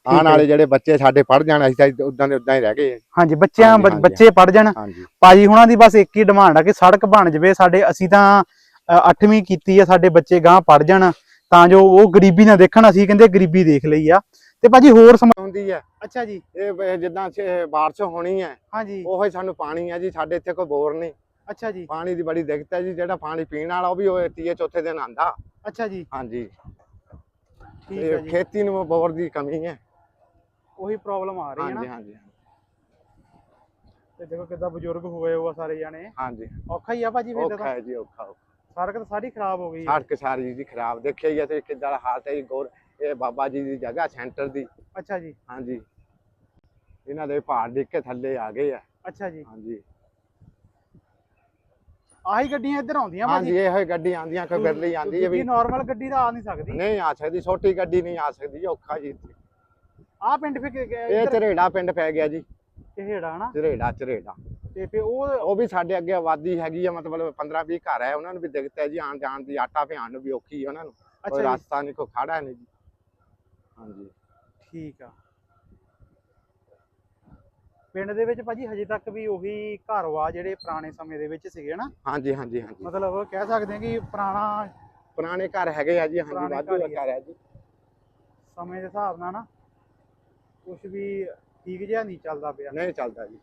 ਆਉਣ ਹੈ। ਵਾਲੇ ਜਿਹੜੇ ਬੱਚੇ ਸਾਡੇ ਪੜ ਜਾਣ ਅਸੀਂ ਤਾਂ ਉਦਾਂ ਦੇ ਉਦਾਂ ਹੀ ਰਹਿ ਗਏ। ਹਾਂ। ਹਾਂਜੀ ਬੱਚਿਆਂ ਹਾਂਜੀ। ਬੱਚੇ ਪੜ ਜਾਣ। ਹਾਂਜੀ। ਭਾਜੀ ਹੁਣਾਂ ਦੀ ਬਸ ਇੱਕ ਹੀ ਡਿਮਾਂਡ ਆ ਕਿ ਸੜਕ ਬਣ ਜਵੇ ਸਾਡੇ ਅਸੀਂ ਤਾਂ 8ਵੀਂ ਕੀਤੀ ਆ ਸਾਡੇ ਬੱਚੇ ਗਾਂ ਪੜ ਜਾਣ ਤਾਂ ਜੋ ਉਹ ਗਰੀਬੀ ਨਾ ਦੇਖਣ ਅਸੀਂ ਕਹਿੰਦੇ ਗਰੀਬੀ ਦੇਖ ਲਈ ਆ। ਤੇ ਭਾਜੀ ਹੋਰ ਸਮ ਹੁੰਦੀ ਹੈ ਅੱਛਾ ਜੀ। ਇਹ ਬ- ਜਿੱਦਾਂ ਬਾਰਿਸ਼ ਹੋਣੀ ਹੈ ਹਾਂਜੀ। ਉਹੀ ਸਾਨੂੰ ਪਾਣੀ ਹੈ ਜੀ ਸਾਡੇ ਇੱਥੇ ਕੋਈ ਬੋਰ ਨਹੀਂ। ਅੱਛਾ ਜੀ। ਪਾਣੀ ਦੀ ਬੜੀ ਦਿੱਕਤ ਹੈ ਜੀ ਜਿਹੜਾ ਪਾਣੀ ਪੀਣ ਵਾਲਾ ਉਹ ਵੀ ਉਹ ਤੀਏ ਚੌਥੇ ਦਿਨ ਆਂਦਾ ਅੱਛਾ ਜੀ। ਹਾਂਜੀ। ਠੀਕ ਹੈ ਤੇ ਜੀ। ਖੇਤੀ ਨੂੰ ਬੋਰ ਦੀ ਕਮੀ ਹੈ ਉਹੀ ਪ੍ਰੋਬਲਮ ਆ ਰਹੀ ਹੈ ਹਾਂਜੀ ਨਾ ਹਾਂਜੀ। ਤੇ ਦੇਖੋ ਕਿੱਦਾਂ ਬਜ਼ੁਰਗ ਹੋਏ ਹੋ ਆ ਸਾਰੇ ਜਾਣੇ। ਹਾਂਜੀ। ਔਖਾ ਹੀ ਆ ਭਾਜੀ ਫਿਰ ਔਖਾ ਤਾਂ ਹੈ ਜੀ ਔਖਾ ਔਖਾ। ਸੜਕ ਤਾਂ ਸਾਰੀ ਖਰਾਬ ਹੋ ਗਈ ਹੈ। ਸੜਕ ਸਾਰੀ ਜੀ ਖਰਾਬ। ਦੇਖਿਆ ਹੀ ਹੈ ਤੇ ਕਿੱਦਾਂ ਦਾ ਹਾਲਤ ਹੈ ਜੀ ਗੌਰ ਇਹ ਬਾਬਾ ਜੀ ਦੀ ਜਗ੍ਹਾ ਸੈਂਟਰ ਦੀ। ਅੱਛਾ ਜੀ। ਹਾਂਜੀ। ਇਹਨਾਂ ਦੇ ਪਹਾੜ ਡਿੱਗ ਕੇ ਥੱਲੇ ਆ ਗਏ ਆ। ਅੱਛਾ ਜੀ। ਹਾਂਜੀ। ਆਹੀ ਗੱਡੀਆਂ ਇੱਧਰ ਆਉਂਦੀਆਂ ਹਾਂਜੀ ਭਾਜੀ ਇਹ ਹੋਏ ਗੱਡੀ ਆਂਦੀਆਂ ਕੋਈ ਬਿਰਲੀ ਆਂਦੀ ਹੈ ਵੀ। ਨਾਰਮਲ ਗੱਡੀ ਤਾਂ ਆ ਨਹੀਂ ਸਕਦੀ। ਨਹੀਂ ਆ ਸਕਦੀ ਛੋਟੀ ਗੱਡੀ ਨਹੀਂ ਆ ਸਕਦੀ ਜੀ ਔਖਾ ਜੀ ਇੱਥੇ। ਆਹ ਪਿੰਡ ਫਿਰ ਇਹ ਝਰੇੜਾ ਪਿੰਡ ਪੈ ਗਿਆ ਜੀ। ਕਿਹੜਾ ਨਾ? ਝਰੇੜਾ ਝਰੇੜਾ ਤੇ ਫਿਰ ਉਹ ਉਹ ਵੀ ਸਾਡੇ ਅੱਗੇ ਆਬਾਦੀ ਹੈਗੀ ਆ ਮਤਲਬ 15 20 ਘਰ ਹੈ ਉਹਨਾਂ ਨੂੰ ਵੀ ਦਿੱਕਤ ਹੈ ਜੀ ਆਣ ਜਾਣ ਦੀ ਆਟਾ ਪਿਆਣ ਨੂੰ ਵੀ ਔਖੀ ਹੈ ਉਹਨਾਂ ਨੂੰ। ਕੋਈ ਰਸਤਾ ਨਹੀਂ ਕੋਈ ਖੜਾ ਨਹੀਂ ਜੀ। ਹਾਂਜੀ। ਠੀਕ ਆ। ਪਿੰਡ ਦੇ ਵਿੱਚ ਭਾਜੀ ਹਜੇ ਤੱਕ ਵੀ ਉਹੀ ਘਰ ਵਾ ਜਿਹੜੇ ਪੁਰਾਣੇ ਸਮੇਂ ਦੇ ਵਿੱਚ ਸੀਗੇ ਨਾ? ਹਾਂਜੀ ਹਾਂਜੀ ਹਾਂਜੀ। ਮਤਲਬ ਕਹਿ ਸਕਦੇ ਹਾਂ ਕਿ ਪੁਰਾਣਾ ਪੁਰਾਣੇ ਘਰ ਹੈਗੇ ਆ ਜੀ ਹਾਂਜੀ ਵਾਧੂ ਆ। ਘਰ ਹੈ ਜੀ। ਸਮੇਂ ਦੇ ਹਿਸਾਬ ਨਾਲ ਨਾ ਕੁਝ ਵੀ ਠੀਕ ਜਿਹਾ ਨਹੀਂ ਚੱਲਦਾ ਪਿਆ। ਨਹੀਂ ਚੱਲਦਾ ਜੀ।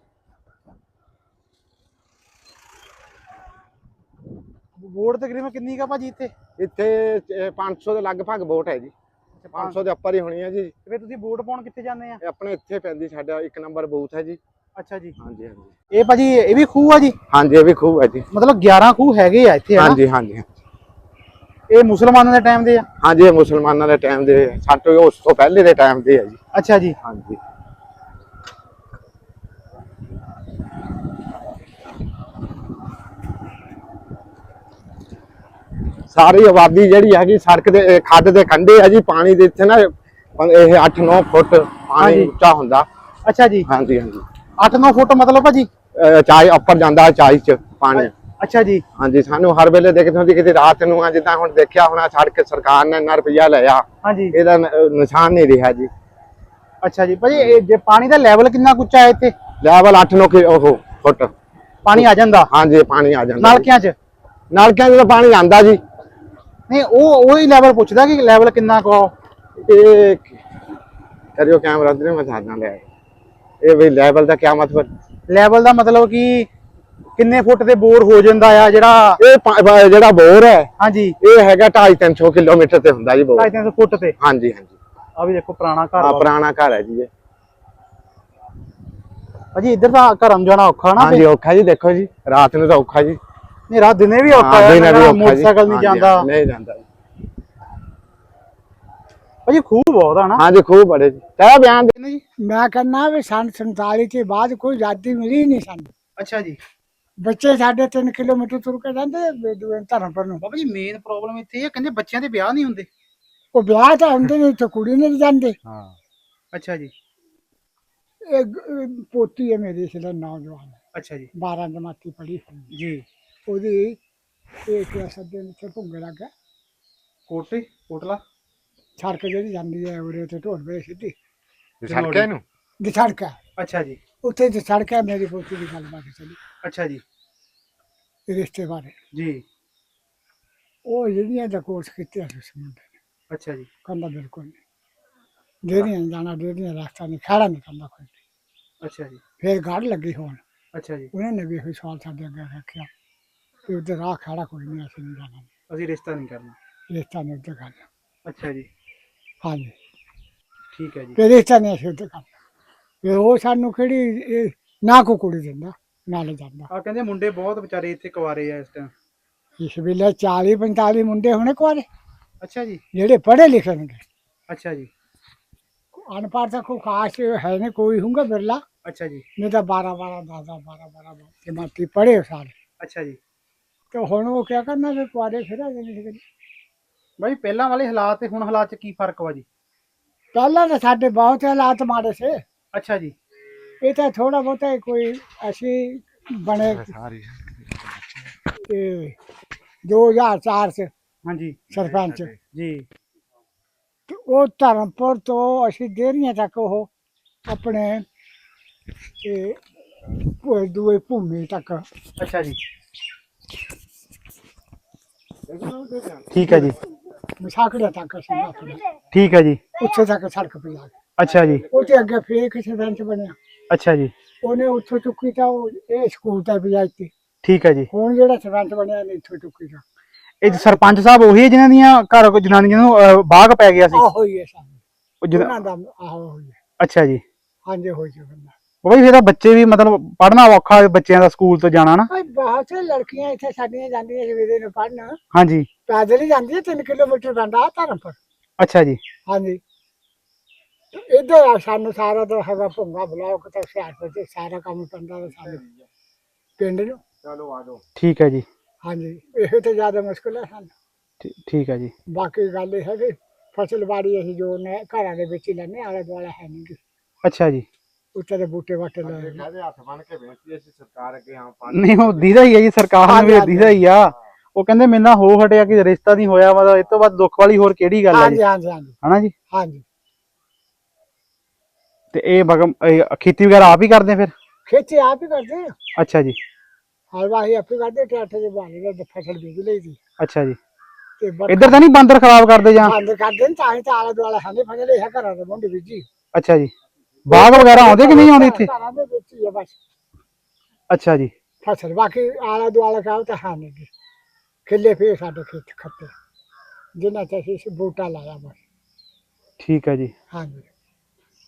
ਵੋਟ ਤਕਰੀਬਨ ਕਿੰਨੀ ਕਾ ਭਾਜੀ ਇੱਥੇ? ਇੱਥੇ ਅਹ, 500 ਦੇ ਲਗਭਗ ਵੋਟ ਹੈ ਜੀ। 500 ਦੇ ਉੱਪਰ ਹੀ ਹੋਣੀ ਹੈ ਜੀ। ਤੇ ਫਿਰ ਤੁਸੀਂ ਵੋਟ ਪਾਉਣ ਕਿੱਥੇ ਜਾਂਦੇ ਆ? ਇਹ ਆਪਣੇ ਇੱਥੇ ਪੈਂਦੀ ਸਾਡਾ ਇੱਕ ਨੰਬਰ ਬੂਥ ਹੈ ਜੀ। ਅੱਛਾ ਜੀ। ਹਾਂਜੀ ਹਾਂਜੀ। ਇਹ ਭਾਜੀ ਇਹ ਵੀ ਖੂਹ ਆ ਜੀ? ਹਾਂਜੀ ਇਹ ਵੀ ਖੂਬ ਹੈ ਜੀ। ਮਤਲਬ 11 ਖੂਹ ਹੈਗੇ ਆ ਇੱਥੇ ਹਨਾ? ਹਾਂਜੀ ਹਾਂਜੀ। ਇਹ ਮੁਸਲਮਾਨਾਂ ਦੇ ਟਾਈਮ ਦੇ ਆ? ਹਾਂਜੀ ਇਹ ਮੁਸਲਮਾਨਾਂ ਦੇ ਟਾਈਮ ਦੇ ਸਾਡੇ ਉਸ ਤੋਂ ਪਹਿਲੇ ਦੇ ਟਾਈਮ ਦੇ ਹੈ ਜੀ। ਅੱਛਾ ਜੀ। ਹਾਂਜੀ। ਸਾਰੀ ਆਬਾਦੀ ਜਿਹੜੀ ਹੈਗੀ ਸੜਕ ਦੇ ਇਹ ਖੱਡ ਦੇ ਕੰਢੇ ਆ ਜੀ ਪਾਣੀ ਦੇ ਇੱਥੇ ਨਾ ਇਹ 8-9 ਫੁੱਟ ਹਾਂਜੀ। ਪਾਣੀ ਉੱਚਾ ਹੁੰਦਾ। ਅੱਛਾ ਜੀ। ਹਾਂਜੀ ਹਾਂਜੀ। 8-9 ਫੁੱਟ ਮਤਲਬ ਭਾਜੀ ਅਹ ਚਾਈ ਉੱਪਰ ਜਾਂਦਾ ਚਾਈ ਚ ਪਾਣੀ। ਅੱਛਾ ਜੀ। ਹਾਂਜੀ ਸਾਨੂੰ ਹਰ ਵੇਲੇ ਦੇਖਦੇ ਹੁੰਦੀ ਕਿਤੇ ਰਾਤ ਨੂੰ ਆ ਜਿੱਦਾਂ ਹੁਣ ਦੇਖਿਆ ਹੋਣਾ ਸੜਕ ਸਰਕਾਰ ਨੇ ਇੰਨਾ ਰੁਪਈਆ ਲਿਆ। ਹਾਂਜੀ। ਇਹਦਾ ਨਿਸ਼ਾਨ ਨਹੀਂ ਰਿਹਾ ਜੀ। ਅੱਛਾ ਜੀ ਭਾਜੀ ਇਹ ਜੇ ਪਾਣੀ ਦਾ ਲੈਵਲ ਕਿੰਨਾ ਕੁ ਉੱਚਾ ਹੈ ਇੱਥੇ? ਲੈਵਲ 8-9 ਕਿ ਉਹ ਫੁੱਟ। ਪਾਣੀ ਆ ਜਾਂਦਾ? ਹਾਂਜੀ ਪਾਣੀ ਆ ਜਾਂਦਾ। ਨਲਕਿਆਂ 'ਚ? ਨਲਕਿਆਂ 'ਚ ਤਾਂ ਪਾਣੀ ਆਂਦਾ ਜੀ। ਨਹੀਂ ਉਹ ਉਹੀ ਲੈਵਲ ਪੁੱਛਦਾ ਕਿ ਲੈਵਲ ਕਿੰਨਾ ਕੁ। ਇਹ ਕਰਿਓ ਕੈਮਰਾ ਤੇ ਮੈਂ ਸਾਧਨਾ ਲੈ ਇਹ ਵੀ ਲੈਵਲ ਦਾ ਕੀ ਮਤਲਬ? ਲੈਵਲ ਦਾ ਮਤਲਬ ਕਿ ਕਿੰਨੇ ਫੁੱਟ ਤੇ ਬੋਰ ਹੋ ਜਾਂਦਾ ਆ? ਜਿਹੜਾ ਇਹ ਪਾ- ਜਿਹੜਾ ਬੋਰ ਹੈ ਹਾਂਜੀ। ਇਹ ਹੈਗਾ 2.5-300 ਕਿਲੋਮੀਟਰ ਤੇ ਹੁੰਦਾ ਜੀ ਬੋਰ। 250 ਫੁੱਟ ਤੇ। ਹਾਂਜੀ ਹਾਂਜੀ। ਆ ਵੀ ਦੇਖੋ ਪੁਰਾਣਾ ਘਰ ਆ। ਪੁਰਾਣਾ ਘਰ ਹੈ ਜੀ ਇਹ। ਭਾਜੀ ਇੱਧਰ ਤਾਂ ਘਰਮ ਜਾਣਾ ਔਖਾ ਨਾ ਹਾਂਜੀ ਔਖਾ ਜੀ ਦੇਖੋ ਜੀ ਰਾਤ ਨੂੰ ਤਾਂ ਔਖਾ ਜੀ। ਨਹੀਂ ਰਾਤ ਦਿਨੇ ਵੀ ਔਖਾ ਹਾਂ, ਹੈ ਦਿਨੇ ਵੀ ਔਖਾ ਜੀ। ਮੋਟਰਸਾਈਕਲ ਨਹੀਂ ਹਾਂਜੀ, ਜਾਂਦਾ। ਨਹੀਂ ਜਾਂਦਾ ਜੀ। ਭਾਜੀ ਖੂਹ ਬਹੁਤ ਆ ਨਾ। ਹਾਂਜੀ ਖੂਬ ਬੜੇ ਜੀ। ਕਹਿ ਬਿਆਨ ਦੇ- ਜੀ ਮੈਂ ਕਹਿੰਦਾ ਵੀ ਸੰਨ 47 ਤੋਂ ਬਾਅਦ ਕੋਈ ਆਜ਼ਾਦੀ ਮਿਲੀ ਨਹੀਂ ਸਾਨੂੰ। ਅੱਛਾ ਜੀ। ਬੱਚੇ ਸਾਡੇ 3 ਕਿਲੋਮੀਟਰ ਤੁਰ ਕੇ ਜਾਂਦੇ ਬੇਦੂਏ ਧਰਮਪੁਰ ਨੂੰ। ਬਾਬਾ ਜੀ ਮੇਨ ਪ੍ਰੋਬਲਮ ਇੱਥੇ ਇਹ ਆ ਕਹਿੰਦੇ ਬੱਚਿਆਂ ਦੇ ਵਿਆਹ ਨਹੀਂ ਹੁੰਦੇ। ਉਹ ਵਿਆਹ ਤਾਂ ਹੁੰਦੇ ਨਹੀਂ ਤੇ ਕੁੜੀ ਨਹੀਂ ਜਾਂਦੇ। ਹਾਂ। ਅੱਛਾ ਜੀ। ਇਹ ਪੋਤੀ ਹੈ ਮੇਰੀ ਇਸ ਲਈ ਨੌਜਵਾਨ ਅੱਛਾ ਜੀ। 12 ਜਮਾਤੀ ਪੜ੍ਹੀ ਹੋਈ ਜੀ। ਉਹਦੀ ਇਹ ਕਲਾਸ ਦੇ ਵਿੱਚ ਭੁੰਗੇ ਲੱਗਾ ਕੋਟੇ ਕੋਟਲਾ। ਸੜਕ ਜਿਹੜੀ ਜਾਂਦੀ ਹੈ ਉਹਦੇ ਤੇ ਢੋਲ ਵੇ ਸਿੱਧੀ। ਸੜਕੇ ਨੂੰ ਦੀ ਸੜਕ ਹੈ। ਅੱਛਾ ਜੀ। ਉੱਥੇ ਦੀ ਸੜਕ ਹੈ ਮੇਰੀ ਪੋਤੀ ਦੀ ਗੱਲਬਾਤ ਚੱਲੀ ਅੱਛਾ ਜੀ। ਇਹ ਰਿਸ਼ਤੇ ਬਾਰੇ। ਜੀ। ਉਹ ਜਿਹੜੀਆਂ ਦਾ ਕੋਰਸ ਕੀਤੇ ਸੀ ਉਸ ਮੁੰਡੇ ਨੇ। ਅੱਛਾ ਜੀ। ਕਹਿੰਦਾ ਬਿਲਕੁਲ ਨਹੀਂ। ਡੇਰੀਆਂ ਨੀ ਜਾਣਾ ਡੇਰੀਆਂ ਰਸਤਾ ਨਹੀਂ ਖੜਾ ਨਹੀਂ ਕਰਦਾ ਕੋਈ ਅੱਛਾ ਜੀ। ਫਿਰ ਗੜ ਲੱਗੀ ਹੋਣ। ਅੱਛਾ ਜੀ। ਉਹਨਾਂ ਨੇ ਵੀ ਇਹ ਸਵਾਲ ਸਾਡੇ ਅੱਗੇ ਰੱਖਿਆ। ਕਿ ਉੱਧਰ ਰਾਹ ਖੜਾ ਕੋਈ ਨਹੀਂ ਅਸੀਂ ਨਹੀਂ ਜਾਣਾ। ਅਸੀਂ ਰਿਸ਼ਤਾ ਨਹੀਂ ਕਰਨਾ। ਰਿਸ਼ਤਾ ਨਹੀਂ ਉੱਧਰ ਕਰਨਾ। ਅੱਛਾ ਜੀ। ਹਾਂਜੀ। ਠੀਕ ਹੈ ਜੀ। ਤੇ ਰਿਸ਼ਤਾ ਨਹੀਂ ਅਸੀਂ ਉੱਧਰ ਕਰਨਾ। ਫਿਰ ਉਹ ਸਾਨੂੰ ਕਿਹੜੀ ਇਹ ਨਾ ਕੋ ਕੁੜੀ ਦਿੰਦਾ ਨਾਲੇ ਜਾਂਦਾ। ਆ ਕਹਿੰਦੇ ਮੁੰਡੇ ਬਹੁਤ ਵਿਚਾਰੇ ਇੱਥੇ ਕੁਆਰੇ ਆ ਇਸ ਟਾਈਮ ਇਸ ਵੇਲੇ 40 45 ਮੁੰਡੇ ਹੋਣੇ ਕੋਲੇ ਅੱਛਾ ਜੀ। ਜਿਹੜੇ ਪੜ੍ਹੇ ਲਿਖੇ ਨੇ। ਅੱਛਾ ਜੀ। ਅਨਪੜ੍ਹ ਤਾਂ ਕੋਈ ਖਾਸ ਹੈ ਨਹੀਂ ਕੋਈ ਹੋਊਗਾ ਬਿਰਲਾ ਅੱਛਾ ਜੀ। ਨਹੀਂ ਤਾਂ 12 12 10 10 12 12 ਜਮਾਤੀ ਪੜ੍ਹੇ ਸਾਰੇ। ਅੱਛਾ ਜੀ। ਤੇ ਹੁਣ ਉਹ ਕਿਆ ਕਰਨਾ ਫਿਰ ਕੁਆਰੇ ਫਿਰ ਜਾਣੇ ਸੀਗੇ। ਬਾਈ ਪਹਿਲਾਂ ਵਾਲੇ ਹਾਲਾਤ ਤੇ ਹੁਣ ਹਾਲਾਤ 'ਚ ਕੀ ਫ਼ਰਕ ਵਾ ਜੀ? ਪਹਿਲਾਂ ਤਾਂ ਸਾਡੇ ਬਹੁਤ ਹਾਲਾਤ ਮਾੜੇ ਸੀ। ਅੱਛਾ ਜੀ। ਇਹ ਤਾਂ ਥੋੜਾ ਬਹੁਤਾ ਕੋਈ ਅਸੀਂ ਬਣੇ ਸਾਰੀ। ਇਹ 2004 ਚ ਹਾਂਜੀ। ਸਰਪੰਚ। ਜੀ। ਤੇ ਉਹ ਧਰਮਪੁਰ ਤੋਂ ਅਸੀਂ ਡੇਰੀਆਂ ਤੱਕ ਉਹ ਆਪਣੇ ਇਹ ਕੋਈ ਦੂਏ ਭੂਮੀ ਤੱਕ। ਅੱਛਾ ਜੀ। ਠੀਕ ਹੈ ਜੀ। ਮਸਾਕੜੇ ਤੱਕ ਅਸੀਂ ਆਪਣੇ ਠੀਕ ਹੈ ਜੀ। ਉੱਥੇ ਤੱਕ ਸੜਕ ਪਈ ਆ ਗਈ ਅੱਛਾ ਜੀ। ਉੱਥੇ ਅੱਗੇ ਫੇਰ ਕਿਸੇ ਸਰਪੰਚ ਬਣਿਆ। ਅੱਛਾ ਜੀ। ਉਹਨੇ ਉੱਥੋਂ ਚੁੱਕੀ ਤਾਂ ਉਹ ਇਹ ਸਕੂਲ ਤੇ ਵੀ ਆਈ ਠੀਕ ਹੈ ਜੀ। ਹੁਣ ਜਿਹੜਾ ਸਰਪੰਚ ਬਣਿਆ ਨੇ ਇੱਥੋਂ ਚੁੱਕੀ ਦਾ ਇਹ ਸਰਪੰਚ ਸਾਹਿਬ ਉਹੀ ਹੈ ਜਿਨ੍ਹਾਂ ਦੀਆਂ ਘਰ ਕੋ ਜਨਾਨੀਆਂ ਨੂੰ ਬਾਗ ਪੈ ਗਿਆ ਸੀ। ਆਹੋ ਹੀ ਹੈ ਉਹ ਜਿਹਨਾਂ- ਉਹਨਾਂ ਦਾ ਆਹੋ ਹੋਈ ਹੈ। ਅੱਛਾ ਜੀ। ਹਾਂਜੀ ਹੋਈ ਹੈ ਬੰਦਾ। ਉਹ ਬਈ ਫਿਰ ਤਾਂ ਬੱਚੇ ਵੀ ਮਤਲਬ ਪੜ੍ਹਨਾ ਔਖਾ ਬੱਚਿਆਂ ਦਾ ਸਕੂਲ ਤੋਂ ਜਾਣਾ ਨਾ। ਬਹੁਤ ਲੜਕੀਆਂ ਇੱਥੇ ਸਾਡੀਆਂ ਜਾਂਦੀਆਂ ਸਵੇਰੇ ਨੂੰ ਪੜਨ ਹਾਂਜੀ। ਪੈਦਲ ਹੀ ਜਾਂਦੀਆਂ 3 ਕਿਲੋਮੀਟਰ ਪੈਂਦਾ ਧਰਮਪੁਰ ਅੱਛਾ ਜੀ। ਹਾਂਜੀ। ਇੱਧਰ ਆ ਸਾਨੂੰ ਸਾਰਾ ਤਾਂ ਹੈਗਾ ਭੁੰਗਾ ਬਲਾਕ ਤੇ ਹੁਸ਼ਿਆਰਪੁਰ ਤੇ ਸਾਰਾ ਕੰਮ ਪੈਂਦਾ ਵਾ ਸਾਨੂੰ ਪਿੰਡ ਨੂੰ ਚਲੋ ਆ ਜਾਓ। ਠੀਕ ਹੈ ਜੀ। ਹਾਂਜੀ ਇਹੋ ਤੇ ਜ਼ਿਆਦਾ ਮੁਸ਼ਕਲ ਹੈ ਸਾਨੂੰ। ਠੀ- ਠੀਕ ਹੈ ਜੀ। ਬਾਕੀ ਗੱਲ ਇਹ ਹੈ ਕਿ ਫਸਲ ਬਾੜੀ ਅਸੀਂ ਜੋ ਨੇ ਘਰਾਂ ਦੇ ਵਿੱਚ ਹੀ ਲੈਣੇ ਆਲੇ ਦੁਆਲੇ ਹੈ ਨਹੀਂ ਗੀ। ਅੱਛਾ ਜੀ। ਉੱਤੇ ਦੇ ਬੂਟੇ ਬਾਟੇ ਲਾਏ ਨੇ। ਕਹਦੇ ਹੱਥ ਬਣ ਕੇ ਬੇਨਤੀ ਅਸੀਂ ਸਰਕਾਰ ਅੱਗੇ ਹਾਂ ਨਹੀਂ ਉਹ ਦੀਦਾ ਹੀ ਹੈ ਜੀ ਸਰਕਾਰ ਨੂੰ ਵੀ ਦੀਦਾ ਹੀ ਆ। ਉਹ ਕਹਿੰਦੇ ਮੇਰੇ ਨਾਲ ਹੋ ਹਟਿਆ ਕਿ ਰਿਸ਼ਤਾ ਨਹੀਂ ਹੋਇਆ ਮਤਲਬ ਇਸ ਤੋਂ ਬਾਅਦ ਦੁੱਖ ਵਾਲੀ ਹੋਰ ਕਿਹੜੀ ਗੱਲ ਹੈ ਜੀ? ਹਾਂਜੀ ਹਾਂਜੀ ਹਾਂਜੀ। ਹਨਾ ਜੀ? ਹਾਂਜੀ। ਤੇ ਇਹ ਬਗਮ ਇਹ ਖੇਤੀ ਵਗੈਰਾ ਆਪ ਹੀ ਕਰਦੇ ਫਿਰ? ਖੇਤੀ ਆਪ ਹੀ ਕਰਦੇ ਆ। ਅੱਛਾ ਜੀ। ਹਲਵਾਹੀ ਆਪੇ ਕਰਦੇ ਟਰੈਕਟਰ ਦੇ ਬਾਣੇ ਦੇ ਫਸਲ ਬੀਜ ਲਈ ਦੀ। ਅੱਛਾ ਜੀ। ਤੇ ਇੱਧਰ ਤਾਂ ਨਹੀਂ ਬਾਂਦਰ ਖਰਾਬ ਕਰਦੇ ਜਾਂ? ਬੰਦ ਕਰਦੇ ਨੇ ਤਾਂ ਹੀ ਤਾਂ ਆਲੇ ਦੁਆਲੇ ਹਾਂ ਫਸਲ ਇਹ ਘਰਾਂ ਦੇ ਮੁੰਡੇ ਬੀਜੀ ਅੱਛਾ ਜੀ। ਬਾਗ ਵਗੈਰਾ ਆਉਂਦੇ ਕਿ ਨਹੀਂ ਆਉਂਦੇ ਇੱਥੇ? ਘਰਾਂ ਦੇ ਵਿੱਚ ਹੀ ਆ ਬਸ। ਅੱਛਾ ਜੀ। ਫਸਲ ਬਾਕੀ ਆਲਾ ਦੁਆਲਾ ਕਾਹ ਤਾਂ ਹਾਂ ਨਹੀਂ ਖਿੱਲੇ ਫੇਰ ਸਾਡੇ ਖੇਤ ਖੱਤੇ। ਜਿੰਨਾ ਤੇ ਅਸੀਂ ਬੂਟਾ ਲਾਇਆ ਬਸ। ਠੀਕ ਹੈ ਜੀ। ਹਾਂਜੀ।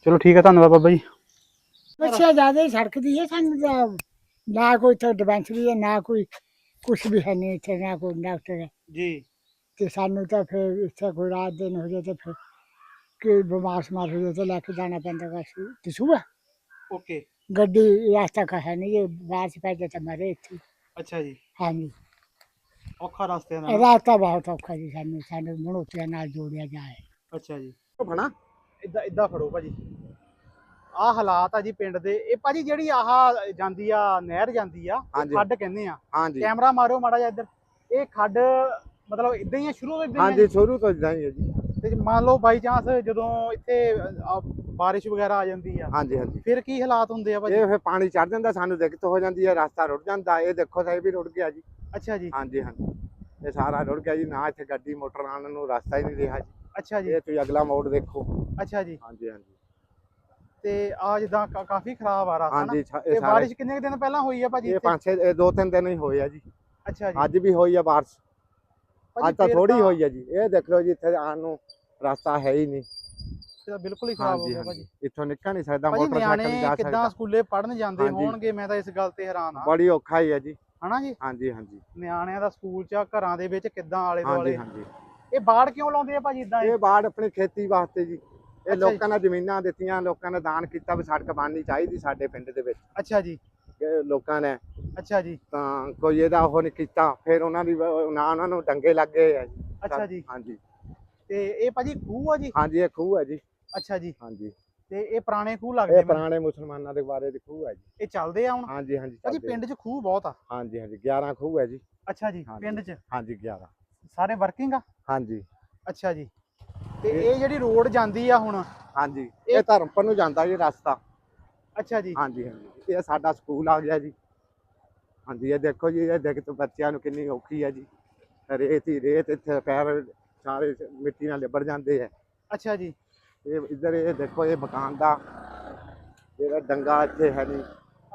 ਚਲੋ ਠੀਕ ਹੈ ਧੰਨਵਾਦ ਬਾਬਾ ਜੀ। ਬੱਚਾ ਜ਼ਿਆਦਾ ਸੜਕ ਦੀ ਹੈ ਸਾਨੂੰ ਤਾਂ ਨਾ ਕੋਈ ਇੱਥੇ ਡਿਸਪੈਂਸਰੀ ਹੈ ਨਾ ਕੋਈ ਕੁਛ ਵੀ ਹੈ ਨਹੀਂ ਇੱਥੇ ਨਾ ਕੋਈ ਡਾਕਟਰ ਹੈ। ਜੀ। ਤੇ ਸਾਨੂੰ ਤਾਂ ਫਿਰ ਇੱਥੇ ਕੋਈ ਰਾਤ ਦਿਨ ਹੋ ਜਾਏ ਤੇ ਫਿਰ ਕਿ ਬਿਮਾਰ ਸਮਾਰ ਹੋ ਜਾਏ ਤਾਂ ਲੈ ਕੇ ਜਾਣਾ ਪੈਂਦਾ ਬਸ ਦਸੂਆ ਓਕੇ। ਗੱਡੀ ਰਾਸਤਾ ਕਾ ਹੈ ਨਹੀਂ ਇਹ ਬਾਹਰ ਸੇ ਪੈ ਜਾਏ ਤਾਂ ਮਰੇ ਇੱਥੇ। ਅੱਛਾ ਜੀ। ਹਾਂਜੀ। ਔਖਾ ਰਸਤੇ ਰਾਸਤਾ ਬਹੁਤ ਔਖਾ ਜੀ ਸਾਨੂੰ ਸਾਨੂੰ ਮਨੋਤਿਆਂ ਨਾਲ ਜੋੜਿਆ ਜਾਏ। ਅੱਛਾ ਜੀ। ਬਣਾ। ਇਦਾਂ ਇਦਾਂ ਫੜੋ ਭਾਜੀ। ਆਹ ਹਾਲਾਤ ਆ ਜੀ ਪਿੰਡ ਦੇ। ਇਹ ਭਾਜੀ ਜਿਹੜੀ ਆਹ ਜਾਂਦੀ ਆ ਨਹਿਰ ਜਾਂਦੀ ਆ ਹਾਂਜੀ। ਖੱਡ ਕਹਿੰਦੇ ਆ। ਹਾਂਜੀ। ਕੈਮਰਾ ਮਾਰਿਓ ਮਾੜਾ ਜਿਹਾ ਇੱਧਰ। ਇਹ ਖੱਡ ਮਤਲਬ ਇਦਾਂ ਹੀ ਆ ਸ਼ੁਰੂ ਤੋਂ ਇਦਾਂ ਹੀ ਆ ਹਾਂਜੀ ਸ਼ੁਰੂ ਤੋਂ ਇਦਾਂ ਹੀ ਹੈ ਜੀ। ਤੇ ਜੇ ਮੰਨ ਲਓ ਬਾਈ ਚਾਂਸ ਜਦੋਂ ਇੱਥੇ ਅ, ਬਾਰਿਸ਼ ਵਗੈਰਾ ਆ ਜਾਂਦੀ ਆ। ਹਾਂਜੀ ਹਾਂਜੀ। ਫਿਰ ਕੀ ਹਾਲਾਤ ਹੁੰਦੇ ਆ ਭਾਜੀ? ਇਹ ਫਿਰ ਪਾਣੀ ਚੜ ਜਾਂਦਾ ਸਾਨੂੰ ਦਿੱਕਤ ਹੋ ਜਾਂਦੀ ਹੈ ਰਸਤਾ ਰੁੜ ਜਾਂਦਾ। ਇਹ ਦੇਖੋ ਸਾਈ ਵੀ ਰੁੜ ਗਿਆ ਜੀ। ਅੱਛਾ ਜੀ। ਹਾਂਜੀ ਹਾਂਜੀ। ਇਹ ਸਾਰਾ ਰੁੜ ਗਿਆ ਜੀ। ਨਾ ਇੱਥੇ ਗੱਡੀ ਮੋਟਰ ਆਉਣ ਨੂੰ ਰਸਤਾ ਹੀ ਨਹੀਂ ਰਿਹਾ ਜੀ। ਅੱਛਾ ਜੀ। ਇਹ ਤੁਸੀਂ ਅਗਲਾ ਮੋੜ ਦੇਖੋ। ਅੱਛਾ ਜੀ। ਹਾਂਜੀ ਹਾਂਜੀ। ਤੇ ਆ ਜਿੱਦਾਂ ਕਾ- ਕਾਫੀ ਖਰਾਬ ਆ ਨਾ। ਹਾਂਜੀ ਛ- ਤੇ ਇਹ ਸਾਰੇ ਬਾਰਿਸ਼ ਕਿੰਨੇ ਕੁ ਦਿਨ ਪਹਿਲਾਂ ਹੋਈ ਆ ਭਾਜੀ ਇਹ ਇੱਥੇ? ਪੰਜ ਛੇ ਇਹ ਦੋ ਤਿੰਨ ਦਿਨ ਹੀ ਹੋਏ ਆ ਜੀ। ਅੱਛਾ ਜੀ। ਅੱਜ ਵੀ ਹੋਈ ਆ ਬਾਰਿਸ਼। ਭਾਜੀ ਅੱਜ ਤਾਂ ਫਿਰ ਥੋੜੀ ਹੋਈ ਆ ਜੀ। ਇਹ ਦੇਖ ਲਓ ਜੀ ਇੱਥੇ ਆਉਣ ਨੂੰ ਰਸਤਾ ਹੈ ਹੀ ਨਹੀਂ। ਇਹ ਤਾਂ ਬਿਲਕੁਲ ਹੀ ਖਰਾਬ ਹੋ ਹਾਂਜੀ ਗਿਆ ਭਾਜੀ। ਇੱਥੋਂ ਨਿਕਲ ਨਹੀਂ ਸਕਦਾ ਭਾਜੀ ਮੋਟਰਸਾਈਕਲ ਨਹੀਂ ਨਿਆਣੇ ਜਾ ਕਿੱਦਾਂ ਸਕਦਾ ਸਕੂਲੇ ਪੜਨ ਜਾਂਦੇ ਹਾਂਜੀ। ਹੋਣਗੇ ਮੈਂ ਤਾਂ ਇਸ ਗੱਲ ਤੇ ਹੈਰਾਨ ਆ ਬੜੀ ਔਖਾ ਹੀ ਹੈ ਜੀ। ਹਨਾ ਜੀ? ਹਾਂਜੀ ਹਾਂਜੀ। ਨਿਆਣਿਆਂ ਦਾ ਸਕੂਲ ਚ ਆ, ਘਰਾਂ ਦੇ ਵਿੱਚ ਕਿੱਦਾਂ ਆਲੇ ਹਾਂਜੀ ਦੁਆਲੇ ਹਾਂਜੀ। ਇਹ ਬਾੜ ਕਿਉਂ ਲਾਉਂਦੇ ਆ ਭਾਜੀ ਇਦਾਂ? ਇਹ ਬਾੜ ਆਪਣੀ ਖੇਤੀ ਵਾਸਤੇ ਜੀ। ਇਹ। ਲੋਕਾਂ ਨੇ ਜ਼ਮੀਨਾਂ ਦਿੱਤੀਆਂ ਲੋਕਾਂ ਨੇ ਦਾਨ ਕੀਤਾ ਵੀ ਸੜਕ ਬਣਨੀ ਚਾਹੀਦੀ ਸਾਡੇ ਪਿੰਡ ਦੇ ਵਿੱਚ। ਅੱਛਾ ਜੀ। ਇਹ ਲੋਕਾਂ ਨੇ ਅੱਛਾ ਜੀ। ਤਾਂ ਕੋਈ ਇਹਦਾ ਉਹ ਨਹੀਂ ਕੀਤਾ ਫਿਰ ਉਹਨਾਂ ਦੀ ਨਾ ਉਹਨਾਂ ਨੂੰ ਡੰਗੇ ਲੱਗੇ ਆ ਜੀ। ਅੱਛਾ ਜੀ। ਹਾਂਜੀ। ਤੇ ਇਹ ਭਾਜੀ ਖੂਹ ਆ ਜੀ? ਹਾਂਜੀ ਇਹ ਖੂਹ ਹੈ ਜੀ। ਅੱਛਾ ਜੀ। ਹਾਂਜੀ। ਤੇ ਇਹ ਪੁਰਾਣੇ ਖੂਹ ਇਹ ਲੱਗਦੇ ਮੈਨੂੰ। ਪੁਰਾਣੇ ਮੁਸਲਮਾਨਾਂ ਦੇ ਬਾਰੇ ਦੀ ਖੂਹ ਹੈ ਜੀ। ਇਹ ਚੱਲਦੇ ਆ ਹੁਣ? ਹਾਂਜੀ ਹਾਂਜੀ ਭਾਜੀ ਪਿੰਡ 'ਚ ਖੂਹ ਬਹੁਤ ਆ। ਹਾਂਜੀ ਹਾਂਜੀ 11 ਖੂਹ ਹੈ ਜੀ। ਅੱਛਾ ਜੀ। ਪਿੰਡ 'ਚ? ਹਾਂਜੀ 11 ਸਾਰੇ ਵਰਕਿੰਗ ਆ? ਹਾਂਜੀ। ਅੱਛਾ ਜੀ। ਤੇ ਇਹ ਜਿਹੜੀ ਰੋਡ ਜਾਂਦੀ ਆ ਹੁਣ ਹਾਂਜੀ। ਇਹ- ਧਰਮਪੁਰ ਨੂੰ ਜਾਂਦਾ ਜੀ ਰਸਤਾ। ਅੱਛਾ ਜੀ। ਹਾਂਜੀ ਹਾਂਜੀ। ਇਹ ਸਾਡਾ ਸਕੂਲ ਆ ਗਿਆ ਜੀ। ਹਾਂਜੀ ਇਹ ਦੇਖੋ ਜੀ ਇਹ ਦੇਖ ਤੋਂ ਬੱਚਿਆਂ ਨੂੰ ਕਿੰਨੀ ਔਖੀ ਹੈ ਜੀ। ਰੇਤ ਹੀ ਰੇਤ ਇੱਥੇ ਪੈਰ ਸਾਰੇ ਮਿੱਟੀ ਨਾਲ ਲਿਬੜ ਜਾਂਦੇ ਆ। ਅੱਛਾ ਜੀ। ਇਹ ਇੱਧਰ ਇਹ ਦੇਖੋ ਇਹ ਮਕਾਨ ਦਾ। ਜਿਹੜਾ ਡੰਗਾ ਇੱਥੇ ਹੈ ਨਹੀਂ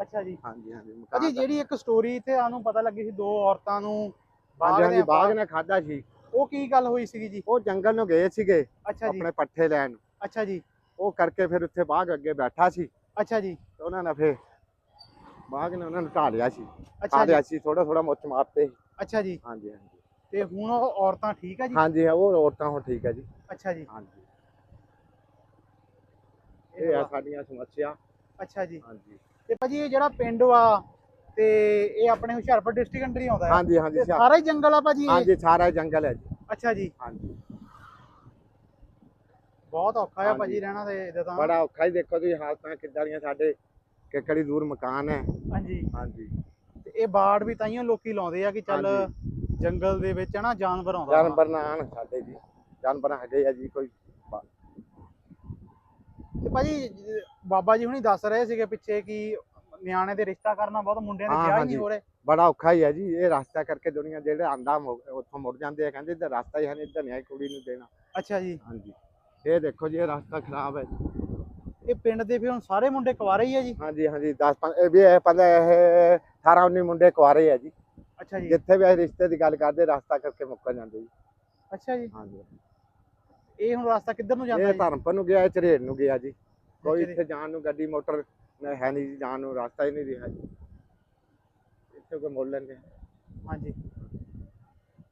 ਅੱਛਾ ਜੀ। ਹਾਂਜੀ ਹਾਂਜੀ ਮਕਾਨ ਜਿਹੜੀ ਇੱਕ ਸਟੋਰੀ ਇੱਥੇ ਸਾਨੂੰ ਪਤਾ ਲੱਗੀ ਸੀ ਦੋ ਔਰਤਾਂ ਨੂੰ ਹਾਂਜੀ ਹਾਂਜੀ ਬਾਗ ਨੇ ਖਾਦਾ ਸੀ। ਉਹ ਕੀ ਗੱਲ ਹੋਈ ਸੀਗੀ ਜੀ? ਉਹ ਜੰਗਲ ਨੂੰ ਗਏ ਸੀਗੇ ਅੱਛਾ ਜੀ। ਆਪਣੇ ਪੱਠੇ ਲੈਣ। ਅੱਛਾ ਜੀ। ਉਹ ਕਰਕੇ ਫਿਰ ਉੱਥੇ ਬਾਗ ਅੱਗੇ ਬੈਠਾ ਸੀ। ਅੱਛਾ ਜੀ। ਉਹਨਾਂ ਨੇ ਫਿਰ ਬਾਗ ਨੇ ਉਹਨਾਂ ਨੂੰ ਢਾ ਲਿਆ ਸੀ। ਅੱਛਾ ਲਿਆ ਸੀ ਥੋੜਾ ਥੋੜਾ ਮੁੱਚ ਮਾਰਤੇ ਅੱਛਾ ਜੀ। ਹਾਂਜੀ ਹਾਂਜੀ। ਤੇ ਹੁਣ ਉਹ ਔਰਤਾਂ ਠੀਕ ਆ ਜੀ? ਹਾਂਜੀ ਉਹ ਔਰਤਾਂ ਹੁਣ ਠੀਕ ਹੈ ਜੀ। ਅੱਛਾ ਜੀ। ਹਾਂਜੀ। ਇਹ ਆ ਸਾਡੀਆਂ ਸਮੱਸਿਆ। ਅੱਛਾ ਜੀ। ਹਾਂਜੀ। ਤੇ ਭਾਜੀ ਇਹ ਜਿਹੜਾ ਪਿੰਡ ਵਾ ਤੇ ਇਹ ਆਪਣੇ ਹੁਸ਼ਿਆਰਪੁਰ ਡਿਸਟ੍ਰਿਕਟ ਅੰਡਰ ਹੀ ਆਉਂਦਾ ਹੈ। ਹਾਂਜੀ ਹਾਂਜੀ ਸਾਰਾ ਹੀ ਜੰਗਲ ਆ ਭਾਜੀ ਇਹ? ਹਾਂਜੀ ਸਾਰਾ ਜੰਗਲ ਹੈ ਜੀ। ਅੱਛਾ ਜੀ। ਹਾਂਜੀ। ਬਹੁਤ ਔਖਾ ਆ ਹਾਂਜੀ। ਭਾਜੀ ਰਹਿਣਾ ਤੇ ਇਹਦਾ ਤਾਂ। ਬੜਾ ਔਖਾ ਹੀ ਦੇਖੋ ਤੁਸੀਂ ਹਾਲਤਾਂ ਕਿੱਦਾਂ ਦੀਆਂ ਸਾਡੇ ਕਿਕੜੀ ਦੂਰ ਮਕਾਨ ਹੈ। ਹਾਂਜੀ। ਹਾਂਜੀ। ਤੇ ਇਹ ਬਾੜ ਵੀ ਤਾਈਓ ਲੋਕੀ ਲਾਉਂਦੇ ਆ ਕਿ ਚੱਲ ਜੰਗਲ ਦੇ ਵਿੱਚ ਹਨਾ ਜਾਨਵਰ ਆਉਂਦਾ ਵਾ। ਜਾਨਵਰ ਨਾ ਆਉਣ ਸਾਡੇ ਜੀ। ਜਾਨਵਰ ਹੈਗੇ ਆ ਜੀ ਕੋਈ ਤੇ ਭਾਜੀ ਜ- ਬਾਬਾ ਜੀ ਹੁਣੀ ਦੱਸ ਰਹੇ ਸੀਗੇ ਪਿੱਛੇ ਕਿ ਨਿਆਣੇ ਦੇ ਰਿਸ਼ਤਾ ਕਰਨਾ ਬਹੁਤ ਮੁੰਡਿਆਂ ਦੇ ਹਾਂ, ਵਿਆਹ ਹੀ ਹਾਂਜੀ। ਨਹੀਂ ਹੋ ਰਹੇ। ਬੜਾ ਔਖਾ ਹੀ ਹੈ ਜੀ ਇਹ ਰਸਤਾ ਕਰਕੇ ਦੁਨੀਆ ਜਿਹੜੇ ਆਂਦਾ ਉੱਥੋਂ ਮੁੜ ਜਾਂਦੇ ਆ ਕਹਿੰਦੇ ਇੱਧਰ ਰਸਤਾ ਹੀ ਹੈ ਨਹੀਂ ਇੱਧਰ ਨਹੀਂ ਆਈ ਕੁੜੀ ਨੂੰ ਦੇਣਾ। ਅੱਛਾ ਜੀ। ਹਾਂਜੀ। ਇਹ ਦੇਖੋ ਜੀ ਇਹ ਰਸਤਾ ਖਰਾਬ ਹੈ ਜੀ। ਇਹ ਪਿੰਡ ਦੇ ਫਿਰ ਹੁਣ ਸਾਰੇ ਮੁੰਡੇ ਕੁਆਰੇ ਹੀ ਆ ਜੀ? ਹਾਂਜੀ ਹਾਂਜੀ 10 ਪੰਜ ਇਹ ਵੀ ਇਹ ਪੰਜ ਇਹ 18 19 ਮੁੰਡੇ ਕੁਆਰੇ ਆ ਜੀ। ਅੱਛਾ ਜੀ। ਜਿੱਥੇ ਵੀ ਅਸੀਂ ਰਿਸ਼ਤੇ ਦੀ ਗੱਲ ਕਰਦੇ ਰਸਤਾ ਕਰਕੇ ਮੁੱਕਰ ਜਾਂਦੇ ਜੀ। ਅੱਛਾ ਜੀ। ਹਾਂਜੀ। ਇਹ ਹੁਣ ਰਸਤਾ ਕਿੱਧਰ ਨੂੰ ਜਾਂਦਾ ਇਹ ਜੀ? ਧਰਮਪੁਰ ਨੂੰ ਗਿਆ ਇਹ ਝਰੇੜ ਨੂੰ ਗਿਆ ਜੀ। ਕੋਈ ਜੀ। ਇੱਥੇ ਜਾਣ ਨੂੰ ਗੱਡੀ ਮੋਟਰ ਨਾ ਹੈ ਨਹੀਂ ਜੀ ਜਾਣ ਨੂੰ ਰਸਤਾ ਹੀ ਨਹੀਂ ਰਿਹਾ ਜੀ। ਇੱਥੇ ਕੋਈ ਮੁੱਲ ਲੈਂਦੇ ਹਾਂਜੀ।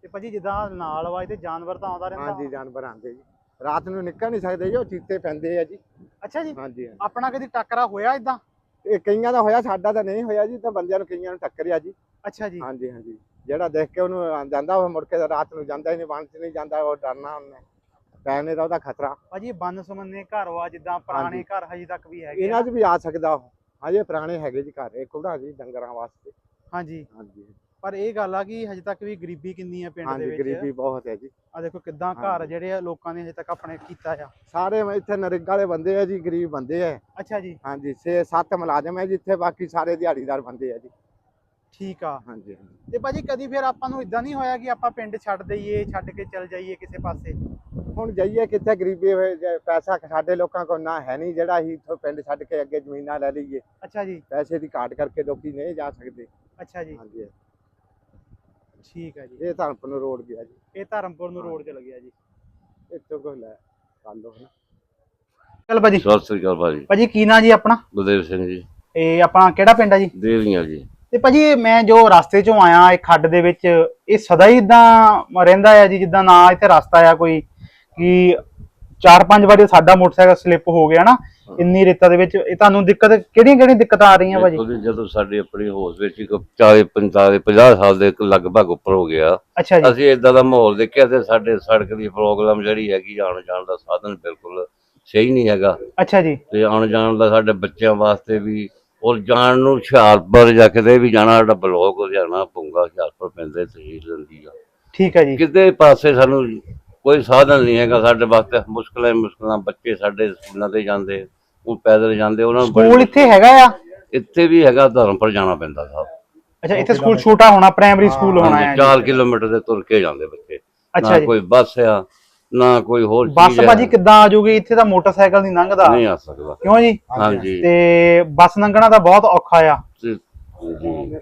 ਤੇ ਭਾਜੀ ਜਿੱਦਾਂ ਨਾਲ ਵਾਜ ਤੇ ਜਾਨਵਰ ਤਾਂ ਆਉਂਦਾ ਰਹਿੰਦਾ। ਹਾਂਜੀ ਜਾਨਵਰ ਆਉਂਦੇ ਜੀ। ਰਾਤ ਨੂੰ ਨਿਕਲ ਨਹੀਂ ਸਕਦੇ ਜੀ ਉਹ ਚੀਤੇ ਪੈਂਦੇ ਆ ਜੀ। ਅੱਛਾ ਜੀ। ਹਾਂਜੀ। ਆਪਣਾ ਕਦੀ ਟੱਕਰਾ ਹੋਇਆ ਇਦਾਂ? ਇਹ ਕਈਆਂ ਦਾ ਹੋਇਆ ਸਾਡਾ ਤਾਂ ਨਹੀਂ ਹੋਇਆ ਜੀ ਤਾਂ ਬੰਦਿਆਂ ਨੂੰ ਕਈਆਂ ਨੂੰ ਟੱਕਰਿਆ ਜੀ। ਅੱਛਾ ਜੀ। ਹਾਂਜੀ ਹਾਂਜੀ। ਜਿਹੜਾ ਦੇਖ ਕੇ ਉਹਨੂੰ ਜਾਂਦਾ ਉਹ ਮੁੜ ਕੇ ਰਾਤ ਨੂੰ ਜਾਂਦਾ ਹੀ ਨਹੀਂ ਚ ਨਹੀਂ ਜਾਂਦਾ ਉਹ ਡਰਨਾ ਉਹਨੇ। ਪੈਣੇ ਦਾ ਉਹਦਾ ਖਤਰਾ। ਭਾਜੀ ਬੰਨ ਸੁਮੰਨੇ ਘਰ ਵਾ ਜਿੱਦਾਂ ਪੁਰਾਣੇ ਹਾਂਜੀ। ਘਰ ਹਜੇ ਤੱਕ ਵੀ ਹੈਗੇ ਇਹਨਾਂ। 'ਚ ਵੀ ਆ ਸਕਦਾ ਉਹ। ਹਜੇ ਪੁਰਾਣੇ ਹੈਗੇ ਜੀ ਘਰ ਇਹ ਕੁੜਾ ਜੀ ਡੰਗਰਾਂ ਵਾਸਤੇ। ਹਾਂਜੀ। ਹਾਂਜੀ ਪਰ ਇਹ ਗੱਲ ਆ ਕਿ ਹਜੇ ਤੱਕ ਵੀ ਗਰੀਬੀ ਕਿੰਨੀ ਆ ਪਿੰਡ ਦੇ ਹਾਂਜੀ ਵਿੱਚ। ਗਰੀਬੀ ਬਹੁਤ ਹੈ ਜੀ। ਆ ਦੇਖੋ ਕਿੱਦਾਂ ਘਰ ਹਾਂਜੀ। ਜਿਹੜੇ ਆ ਲੋਕਾਂ ਨੇ ਹਜੇ ਤੱਕ ਆਪਣੇ ਕੀਤਾ ਆ। ਸਾਰੇ ਇੱਥੇ ਨਰੇਗਾ ਵਾਲੇ ਬੰਦੇ ਆ ਜੀ ਗਰੀਬ ਬੰਦੇ ਆ। ਅੱਛਾ ਜੀ। ਹਾਂਜੀ 6-7 ਮੁਲਾਜ਼ਮ ਹੈ ਜਿੱਥੇ ਬਾਕੀ ਸਾਰੇ ਦਿਹਾੜੀਦਾਰ ਬੰਦੇ ਆ ਜੀ। ਠੀਕ ਆ। ਹਾਂਜੀ ਹਾਂਜੀ। ਤੇ ਭਾਜੀ ਕਦੀ ਫਿਰ ਆਪਾਂ ਨੂੰ ਇਦਾਂ ਨਹੀਂ ਹੋਇਆ ਕਿ ਆਪਾਂ ਪਿੰਡ ਛੱਡ ਦਈਏ ਛੱਡ ਕੇ ਚੱਲ ਜਾਈਏ ਕਿਸੇ ਪਾਸੇ? ਹੁਣ ਜਾਈਏ ਕਿੱਥੇ ਗਰੀਬੀ ਹੋਏ ਜੇ ਪੈਸਾ ਸਾਡੇ ਲੋਕਾਂ ਕੋਲ ਨਾ ਹੈ ਨਹੀਂ ਜਿਹੜਾ ਅਸੀਂ ਇੱਥੋਂ ਪਿੰਡ ਛੱਡ ਕੇ ਅੱਗੇ ਜ਼ਮੀਨਾਂ ਲੈ ਲਈਏ। ਅੱਛਾ ਜੀ। ਪੈਸੇ ਦੀ ਘਾਟ ਕਰਕੇ ਲੋਕੀ ਨਹੀਂ ਜਾ ਸਕਦੇ। ਅੱਛਾ ਜੀ। ਹਾਂਜੀ। ਠੀਕ ਆ ਜੀ। ਇਹ ਧਰਮਪੁਰ ਨੂੰ ਰੋਡ ਗਿਆ ਜੀ। ਇਹ ਧਰਮਪੁਰ ਨੂੰ ਰੋਡ ਚਲ ਗਿਆ ਜੀ। ਇੱਥੋਂ ਕੋਈ ਲੈ ਕਰ ਲਓ ਹਨਾ ਚਲ ਭਾਜੀ। ਸਤਿ ਸ੍ਰੀ ਅਕਾਲ ਭਾਜੀ। ਭਾਜੀ ਕੀ ਨਾਂ ਜੀ ਆਪਣਾ? ਗੁਰਦੇਵ ਸਿੰਘ ਜੀ। ਇਹ ਆਪਣਾ ਕਿਹੜਾ ਪਿੰਡ ਆ ਜੀ? ਦੇਵੀਆਂ ਜੀ। ਤੇ ਭਾਜੀ ਮੈਂ ਜੋ ਰਸਤੇ ਚੋਂ ਆਇਆ ਇਹ ਖੱਡ ਦੇ ਵਿੱਚ ਇਹ ਸਦਾ ਹੀ ਇਦਾਂ ਰਹਿੰਦਾ ਆ ਜੀ ਜਿੱਦਾਂ ਨਾ ਇੱਥੇ ਰਸਤਾ ਆ ਕੋਈ ਕਿ ਚਾਰ ਪੰਜ ਵਾਰੀ ਸਾਡਾ ਮੋਟਰਸਾਈਕਲ ਸਲਿੱਪ ਹੋ ਗਿਆ ਨਾ ਇੰਨੀ ਰੇਤਾ ਦੇ ਵਿੱਚ ਇਹ ਤੁਹਾਨੂੰ ਦਿੱਕਤ ਕਿਹੜੀਆਂ ਕਿਹੜੀਆਂ ਦਿੱਕਤਾਂ ਆ ਰਹੀਆਂ ਭਾਜੀ? ਜਦੋਂ ਸਾਡੀ ਆਪਣੀ ਹੋਸ਼ ਵਿੱਚ ਇੱਕ 40 45 50 ਸਾਲ ਦੇ ਲਗਭਗ ਉੱਪਰ ਹੋ ਗਿਆ ਅੱਛਾ ਜੀ। ਅਸੀਂ ਇਦਾਂ ਦਾ ਮਾਹੌਲ ਦੇਖਿਆ ਤੇ ਸਾਡੇ ਸੜਕ ਦੀ ਪ੍ਰੋਬਲਮ ਜਿਹੜੀ ਹੈਗੀ ਆਉਣ ਜਾਣ ਦਾ ਸਾਧਨ ਬਿਲਕੁਲ ਸਹੀ ਨਹੀਂ ਹੈਗਾ। ਅੱਛਾ ਜੀ। ਤੇ ਆਉਣ ਜਾਣ ਦਾ ਸਾਡੇ ਬੱਚਿਆਂ ਵਾਸਤੇ ਵੀ ਔਰ ਜਾਣ ਨੂੰ ਹੁਸ਼ਿਆਰਪੁਰ ਜਾ ਕਿਤੇ ਵੀ ਜਾਣਾ ਸਾਡਾ ਬਲੋਕ ਲੁਧਿਆਣਾ ਪੂੰਗਾ ਹੁਸ਼ਿਆਰਪੁਰ ਪੈਂਦੇ ਤਹਿਸੀਲ ਲੈਂਦੀ ਆ। ਠੀਕ ਹੈ ਜੀ। ਕਿਤੇ ਪਾਸੇ ਸਾਨੂੰ ਕੋਈ ਸਾਧਨ ਨਹੀਂ ਹੈਗਾ ਸਾਡੇ ਵਾਸਤੇ ਮੁਸ਼ਕਲਾਂ ਹੀ ਮੁਸ਼ਕਲਾਂ ਬੱਚੇ ਸਾਡੇ ਸਕੂਲਾਂ ਤੇ ਜਾਂਦੇ ਉਹ ਪੈਦਲ ਜਾਂਦੇ ਉਹਨਾਂ ਨੂੰ ਬੜੀ ਸਕੂਲ ਇੱਥੇ ਹੈਗਾ ਆ? ਇੱਥੇ ਵੀ ਹੈਗਾ ਧਰਮਪੁਰ ਜਾਣਾ ਪੈਂਦਾ ਸਾਹਿਬ ਅੱਛਾ ਇੱਥੇ ਸਕੂਲ ਛੋਟਾ ਹੋਣਾ ਪ੍ਰਾਇਮਰੀ ਸਕੂਲ ਹੋਣਾ ਹੈ। 4 ਕਿਲੋਮੀਟਰ ਦੇ ਤੁਰ ਕੇ ਜਾਂਦੇ ਬੱਚੇ। ਅੱਛਾ ਨਾ ਜੀ। ਕੋਈ ਬੱਸ ਆ ਨਾ ਕੋਈ ਹੋਰ ਬੱਸ ਚੀਜ਼। ਭਾਜੀ ਕਿੱਦਾਂ ਆ ਜੂਗੀ? ਇੱਥੇ ਤਾਂ ਮੋਟਰਸਾਈਕਲ ਨਹੀਂ ਲੰਘਦਾ। ਨਹੀਂ ਆ ਸਕਦਾ। ਕਿਉਂ ਜੀ? ਹਾਂਜੀ। ਤੇ ਬੱਸ ਲੰਘਣਾ ਤਾਂ ਬਹੁਤ ਔਖਾ ਆ। ਤੇ ਜੀ।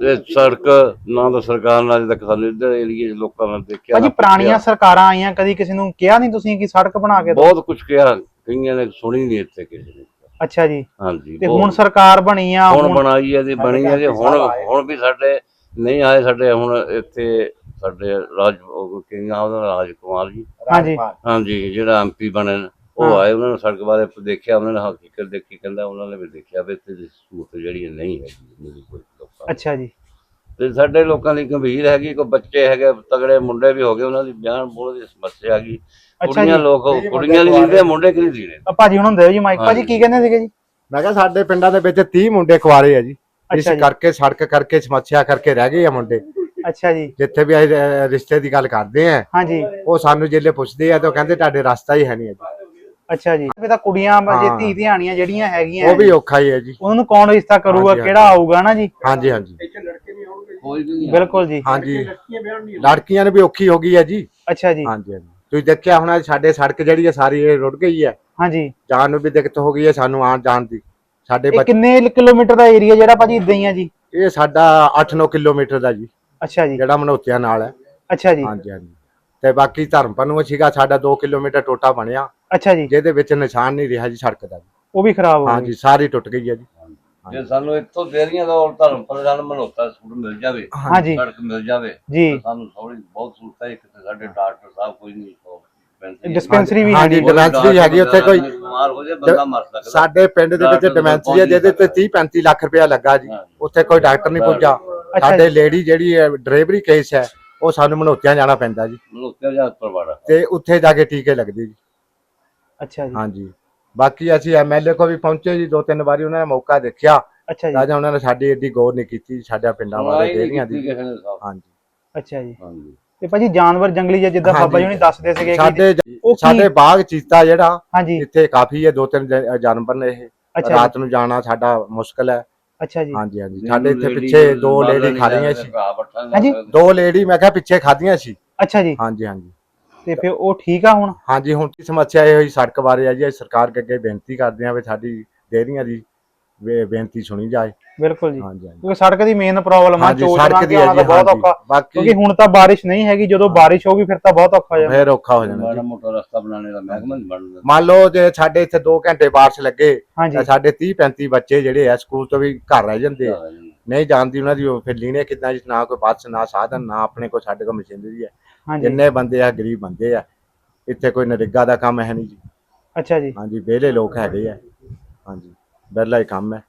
ਤੇ ਸੜਕ ਨਾ ਤਾਂ ਸਰਕਾਰ ਨਾਲ ਅਜੇ ਤੱਕ ਸਾਨੂੰ ਇੱਧਰ ਏਰੀਏ 'ਚ ਲੋਕਾਂ ਨਾਲ ਦੇਖਿਆ ਭਾਜੀ ਨਾ ਪੁਰਾਣੀਆਂ। ਸਰਕਾਰਾਂ ਆਈਆਂ ਕਦੀ ਕਿਸੇ ਨੂੰ ਕਿਹਾ ਨਹੀਂ ਤੁਸੀਂ ਕਿ ਸੜਕ ਬਣਾ ਕੇ ਦਿਓ? ਬਹੁਤ ਕੁਝ ਕਿਹਾ ਕਈਆਂ ਨੇ ਸੁਣੀ ਨਹੀਂ ਇੱਥੇ ਕਿਸੇ ਨੇ। ਅੱਛਾ ਜੀ। ਹਾਂਜੀ ਤੇ ਬਹੁਤ- ਹੁਣ ਸਰਕਾਰ ਬਣੀ ਆ ਹੁਣ ਹੁਣ ਬਣਾਈ ਹੈ ਜੀ ਬਣੀ ਹੈ ਜੀ ਹੁਣ ਹੁਣ ਵੀ ਸਾਡੇ ਨਹੀਂ ਆਏ ਸਾਡੇ ਹੁਣ ਇੱਥੇ ਸਾਡੇ ਰਾਜ ਉਹ ਕੀ ਨਾਮ ਉਹਦਾ ਰਾਜ ਕੁਮਾਰ ਜੀ। ਹਾਂਜੀ। ਹਾਂਜੀ ਜਿਹੜਾ ਐਮਪੀ ਬਣੇ ਨੇ, ਉਹ ਹਾਂ। ਆਏ ਉਹਨਾਂ ਨੇ ਸੜਕ ਬਾਰੇ ਦੇਖਿਆ ਉਹਨਾਂ ਨੇ ਹਕੀਕਤ ਦੇਖੀ ਕਹਿੰਦਾ ਉਹਨਾਂ ਨੇ ਵੀ ਦੇਖਿਆ ਵੀ ਇੱਥੇ ਦੀ ਸਹੂਲਤ ਜਿਹੜੀ ਹੈ ਨਹੀਂ ਹੈਗੀ ਨਹੀਂ ਕੋਈ ਲੋਕਾਂ। ਅੱਛਾ ਜੀ। ਤੇ ਸਾਡੇ ਲੋਕਾਂ ਦੀ ਗੰਭੀਰ ਹੈਗੀ ਕੋਈ ਬੱਚੇ ਹੈਗੇ ਤਗੜੇ ਮੁੰਡੇ ਵੀ ਹੋ ਗਏ ਉਹਨਾਂ ਦੀ ਬਿਆਨ ਬੋਲ ਦੀ ਸਮੱਸਿਆ ਹੈਗੀ। ਅੱਛਾ ਕੁੜੀਆਂ ਲੋਕ ਕੁੜੀਆਂ ਨਹੀਂ ਦਿੰਦੇ ਮੁੰਡੇ ਕਿ ਨਹੀਂ ਦਿੰਦੇ ਆ ਭਾਜੀ ਹੁਣ ਹੁੰਦੇ ਹੋ ਜੀ ਮਾਈਕ ਭਾਜੀ ਕੀ ਕਹਿੰਦੇ ਸੀਗੇ ਜੀ? ਮੈਂ ਕਿਹਾ ਸਾਡੇ ਪਿੰਡਾਂ ਦੇ ਵਿੱਚ 30 ਮੁੰਡੇ ਕੁਆਰੇ ਆ ਜੀ। ਇਸ ਕਰਕੇ ਸੜਕ ਕਰਕੇ ਸਮੱਸਿਆ ਕਰਕੇ ਰਹਿ ਗਏ ਆ ਮੁੰਡੇ। ਅੱਛਾ ਜੀ। ਜਿੱਥੇ ਵੀ ਅਸੀਂ ਅਹ, ਰਿਸ਼ਤੇ ਦੀ ਗੱਲ ਕਰਦੇ ਆ ਹਾਂਜੀ। ਉਹ ਸਾਨੂੰ ਜਿਹੜੇ ਪੁੱਛਦੇ ਆ ਤਾਂ ਉਹ ਕਹਿੰਦੇ ਤੁਹਾਡੇ ਰਸਤਾ ਹੀ ਹੈ ਨਹੀਂ ਜੀ ਅੱਛਾ ਜੀ। ਫਿਰ ਤਾਂ ਕੁੜੀਆਂ ਜੇ ਹਾਂ। ਧੀ ਧਿਆਣੀਆਂ ਜਿਹੜੀਆਂ ਹੈਗੀਆਂ ਉਹ ਵੀ ਔਖਾ ਹੀ ਹੈ ਜੀ। ਉਹਨਾਂ ਨੂੰ ਕੌਣ ਰਿਸ਼ਤਾ ਕਰੂਗਾ ਹਾਂਜੀ, ਕਿਹੜਾ ਆਊਗਾ ਨਾ ਜੀ? ਹਾਂਜੀ ਹਾਂਜੀ। ਕੋਈ ਨਹੀਂ। ਬਿਲਕੁਲ ਜੀ। ਹਾਂਜੀ। ਲੜਕੀਆਂ ਨੇ ਵੀ ਔਖੀ ਹੋ ਗਈ ਹੈ ਜੀ। ਅੱਛਾ ਜੀ। ਹਾਂਜੀ ਹਾਂਜੀ। ਤੁਸੀਂ ਦੇਖਿਆ ਹੋਣਾ ਸਾਡੇ ਸੜਕ ਜਿਹੜੀ ਹੈ ਸਾਰੀ ਇਹ ਰੁੜ ਗਈ ਹੈ। ਹਾਂਜੀ। ਜਾਣ ਨੂੰ ਵੀ ਦਿੱਕਤ ਹੋ ਗਈ ਹੈ ਸਾਨੂੰ ਆਉਣ ਜਾਣ ਦੀ। ਸਾਡੇ ਇਹ ਬੱਚੇ ਕਿੰਨੇ ਕਿਲੋਮੀਟਰ ਦਾ ਏਰੀਆ ਜਿਹੜਾ ਭਾਜੀ ਇਦਾਂ ਹੀ ਆ ਜੀ? ਇਹ ਸਾਡਾ 8-9 ਕਿਲੋਮੀਟਰ ਦਾ ਜੀ। ਅੱਛਾ ਜੀ। ਜਿਹੜਾ ਮਨੋਤਿਆਂ ਨਾਲ ਹੈ। ਅੱਛਾ ਜੀ। ਹਾਂਜੀ ਹਾਂਜੀ। ਤੇ ਬਾਕੀ ਧਰਮਪੁਰ ਨੂੰ ਸੀਗਾ ਸਾਡਾ 2 ਕਿਲੋਮੀਟਰ ਟੋਟਾ ਬਣਿਆ। ਅੱਛਾ ਜੀ। ਜਿਹਦੇ ਵਿੱਚ ਨਿਸ਼ਾਨ ਨਹੀਂ ਰਿਹਾ ਜੀ ਸੜਕ ਦਾ। ਉਹ ਵੀ ਖਰਾਬ ਹੋ ਹਾਂਜੀ ਸਾਰੀ ਟੁੱਟ ਗਈ ਹੈ ਜੀ। ਜੇ ਸਾਨੂੰ ਇੱਥੋਂ ਦੇਰੀਆਂ ਦਾ ਔਰ ਧਰਮਪੁਰ ਦਾ ਮਨੋਤਾ ਸੂਟ ਮਿਲ ਜਾਵੇ ਹਾਂਜੀ। ਸੜਕ ਮਿਲ ਜਾਵੇ ਜੀ। ਸਾਨੂੰ ਥੋੜੀ ਬਹੁਤ ਸਹੂਲਤ ਹੈ ਇੱਕ ਤੇ ਸਾਡੇ ਡਾਕਟਰ ਸਾਹਿਬ ਕੋਈ ਨਹੀਂ ਡਿਸਪੈਂਸਰੀ ਵੀ ਹਾਂਜੀ, ਡਿਸਪੈਂਸਰੀ ਹੈਗੀ ਉੱਥੇ ਕੋਈ- ਬਿਮਾਰ ਹੋ ਜਾਏ ਬੰਦਾ ਮਰ ਸਕਦਾ। ਸਾਡੇ ਪਿੰਡ ਦੇ ਵਿੱਚ ਡਿਮੈਂਸਰੀ ਹੈ ਜਿਹਦੇ ਤੇ 30 35 ਲੱਖ ਰੁਪਇਆ ਲੱਗਾ ਜੀ। ਉੱਥੇ ਕੋਈ ਡਾਕਟਰ ਨਹੀਂ ਪੁੱਜਾ ਸਾਡੇ। ਲੇਡੀ ਜਿਹੜੀ ਹੈ ਡਰਾਈਵਰੀ ਕੇਸ ਹੈ ਉਹ ਸਾਨੂੰ ਮਨੋਤਿਆਂ ਜਾਣਾ ਪੈਂਦਾ ਜੀ। ਮਨੋਤਿਆ ਜਾਂ ਪਰਵਾੜਾ। ਤੇ ਉੱਥੇ ਜਾ ਕੇ ਟੀਕੇ ਲੱਗਦੇ ਜੀ। ਅੱਛਾ ਜੀ। ਹਾਂਜੀ। ਬਾਕੀ ਅਸੀਂ ਐਮਐਲਏ ਕੋ ਵੀ ਪਹੁੰਚੇ ਜੀ ਦੋ ਤਿੰਨ ਵਾਰੀ ਉਹਨਾਂ ਨੇ ਮੌਕਾ ਦੇਖਿਆ। ਅੱਛਾ ਜੀ। ਰਾਜਾ ਉਹਨਾਂ ਨੇ ਸਾਡੀ ਏਡੀ ਗੌਰ ਨਹੀਂ ਕੀਤੀ ਸਾਡਾ ਪਿੰਡਾਂ ਵਾਲੇ ਡੇਰੀਆਂ ਦੀ ਹਾਂਜੀ। ਅੱਛਾ ਜੀ। ਹਾਂਜੀ। ਤੇ ਭਾਜੀ ਜਾਨਵਰ ਜੰਗਲੀ ਜਾਂ ਜਿੱਦਾਂ। ਬਾਬਾ ਜੀ ਹੁਣੀ ਦੱਸਦੇ ਸੀਗੇ ਕਿ ਸਾਡੇ ਸਾਡੇ ਬਾਗ ਚੀਤਾ ਜਿਹੜਾ ਹਾਂਜੀ। ਇੱਥੇ ਕਾਫੀ ਹੈ ਦੋ ਤਿੰਨ ਜਾਨਵਰ ਨੇ ਇਹ। ਰਾਤ ਨੂੰ ਜਾਣਾ ਸਾਡਾ ਮੁਸ਼ਕਲ ਹੈ। ਅੱਛਾ ਜੀ। ਹਾਂਜੀ ਹਾਂਜੀ। ਸਾਡੇ ਇੱਥੇ ਪਿੱਛੇ ਦੋ ਲੇਡੀ ਖਾ ਰਹੀਆਂ ਸੀ। ਹਾਂਜੀ। ਦੋ ਲੇਡੀ ਮੈਂ ਕਿਹਾ ਪਿੱਛੇ ਖਾਧੀਆਂ ਸੀ। ਅੱਛਾ ਜੀ। ਹਾਂਜੀ ਹਾਂਜੀ। ਤੇ ਫਿਰ ਉਹ ਠੀਕ ਆ ਹੁਣ? ਹਾਂਜੀ ਹੁਣ ਕੀ ਸਮੱਸਿਆ ਇਹ ਹੋਈ ਸੜਕ ਬਾਰੇ ਆ ਜੀ ਅਸੀਂ ਸਰਕਾਰ ਅੱਗੇ ਅੱਗੇ ਬੇਨਤੀ ਕਰਦੇ ਹਾਂ ਵੀ ਸਾਡੀ ਡੇਅਰੀਆਂ ਦੀ ਬੇ- ਬੇਨਤੀ ਸੁਣੀ ਜਾਏ। ਬਿਲਕੁਲ ਜੀ। ਹਾਂਜੀ ਹਾਂਜੀ। ਕਿਉਂਕਿ ਸੜਕ ਦੀ ਮੇਨ ਪ੍ਰੋਬਲਮ ਆ ਹਾਂਜੀ ਚੋਟ ਸੜਕ ਦੀ ਆਉਣਾ ਜੀ ਬਹੁਤ ਹਾਂਜੀ। ਔਖਾ। ਬਾਕੀ ਕਿਉਂਕਿ ਹੁਣ ਤਾਂ ਬਾਰਿਸ਼ ਨਹੀਂ ਹੈਗੀ ਜਦੋਂ ਬਾਰਿਸ਼ ਹੋਊਗੀ ਫਿਰ ਤਾਂ ਬਹੁਤ ਔਖਾ ਹੋ ਜਾਣਾ। ਫੇਰ ਔਖਾ ਹੋ ਜਾਣਾ ਮਾੜਾ ਜੀ ਮੋਟਾ ਰਸਤਾ ਬਣਾਉਣੇ ਦਾ ਮਹਿਕਮਾ ਨਹੀਂ ਬਣਦਾ। ਮੰਨ ਲਓ ਜੇ ਸਾਡੇ ਇੱਥੇ 2 ਘੰਟੇ ਬਾਰਿਸ਼ ਲੱਗੇ ਹਾਂਜੀ। ਤਾਂ ਸਾਡੇ 30 35 ਬੱਚੇ ਜਿਹੜੇ ਆ ਸਕੂਲ ਤੋਂ ਵੀ ਘਰ ਰਹਿ ਜਾਂਦੇ ਆ। ਨਹੀਂ ਜਾਂਦੀ ਉਹਨਾਂ ਦੀ ਉਹ ਫਿਰ ਲੀਨੇ ਕਿੱਦਾਂ ਜੀ ਨਾ ਕੋਈ ਬੱਸ ਨਾ ਸਾਧਨ ਨਾ ਆਪਣੇ ਕੋਲ ਸਾਡੇ ਕੋਲ ਮਸ਼ੀਨਰੀ ਹੈ। ਹਾਂਜੀ। ਜਿੰਨੇ ਬੰਦੇ ਆ ਗਰੀਬ ਬੰਦੇ ਆ ਇੱਥੇ ਕੋਈ ਨਰੇਗਾ ਦਾ ਕੰਮ ਹੈ ਨਹੀਂ ਜੀ। ਅੱਛਾ ਜੀ। ਹਾਂਜੀ ਵਿਹਲੇ ਲੋਕ ਹੈਗੇ ਆ। ਹਾਂਜੀ। ਵਿਹਲਾ ਹੀ ਕੰਮ ਹੈ।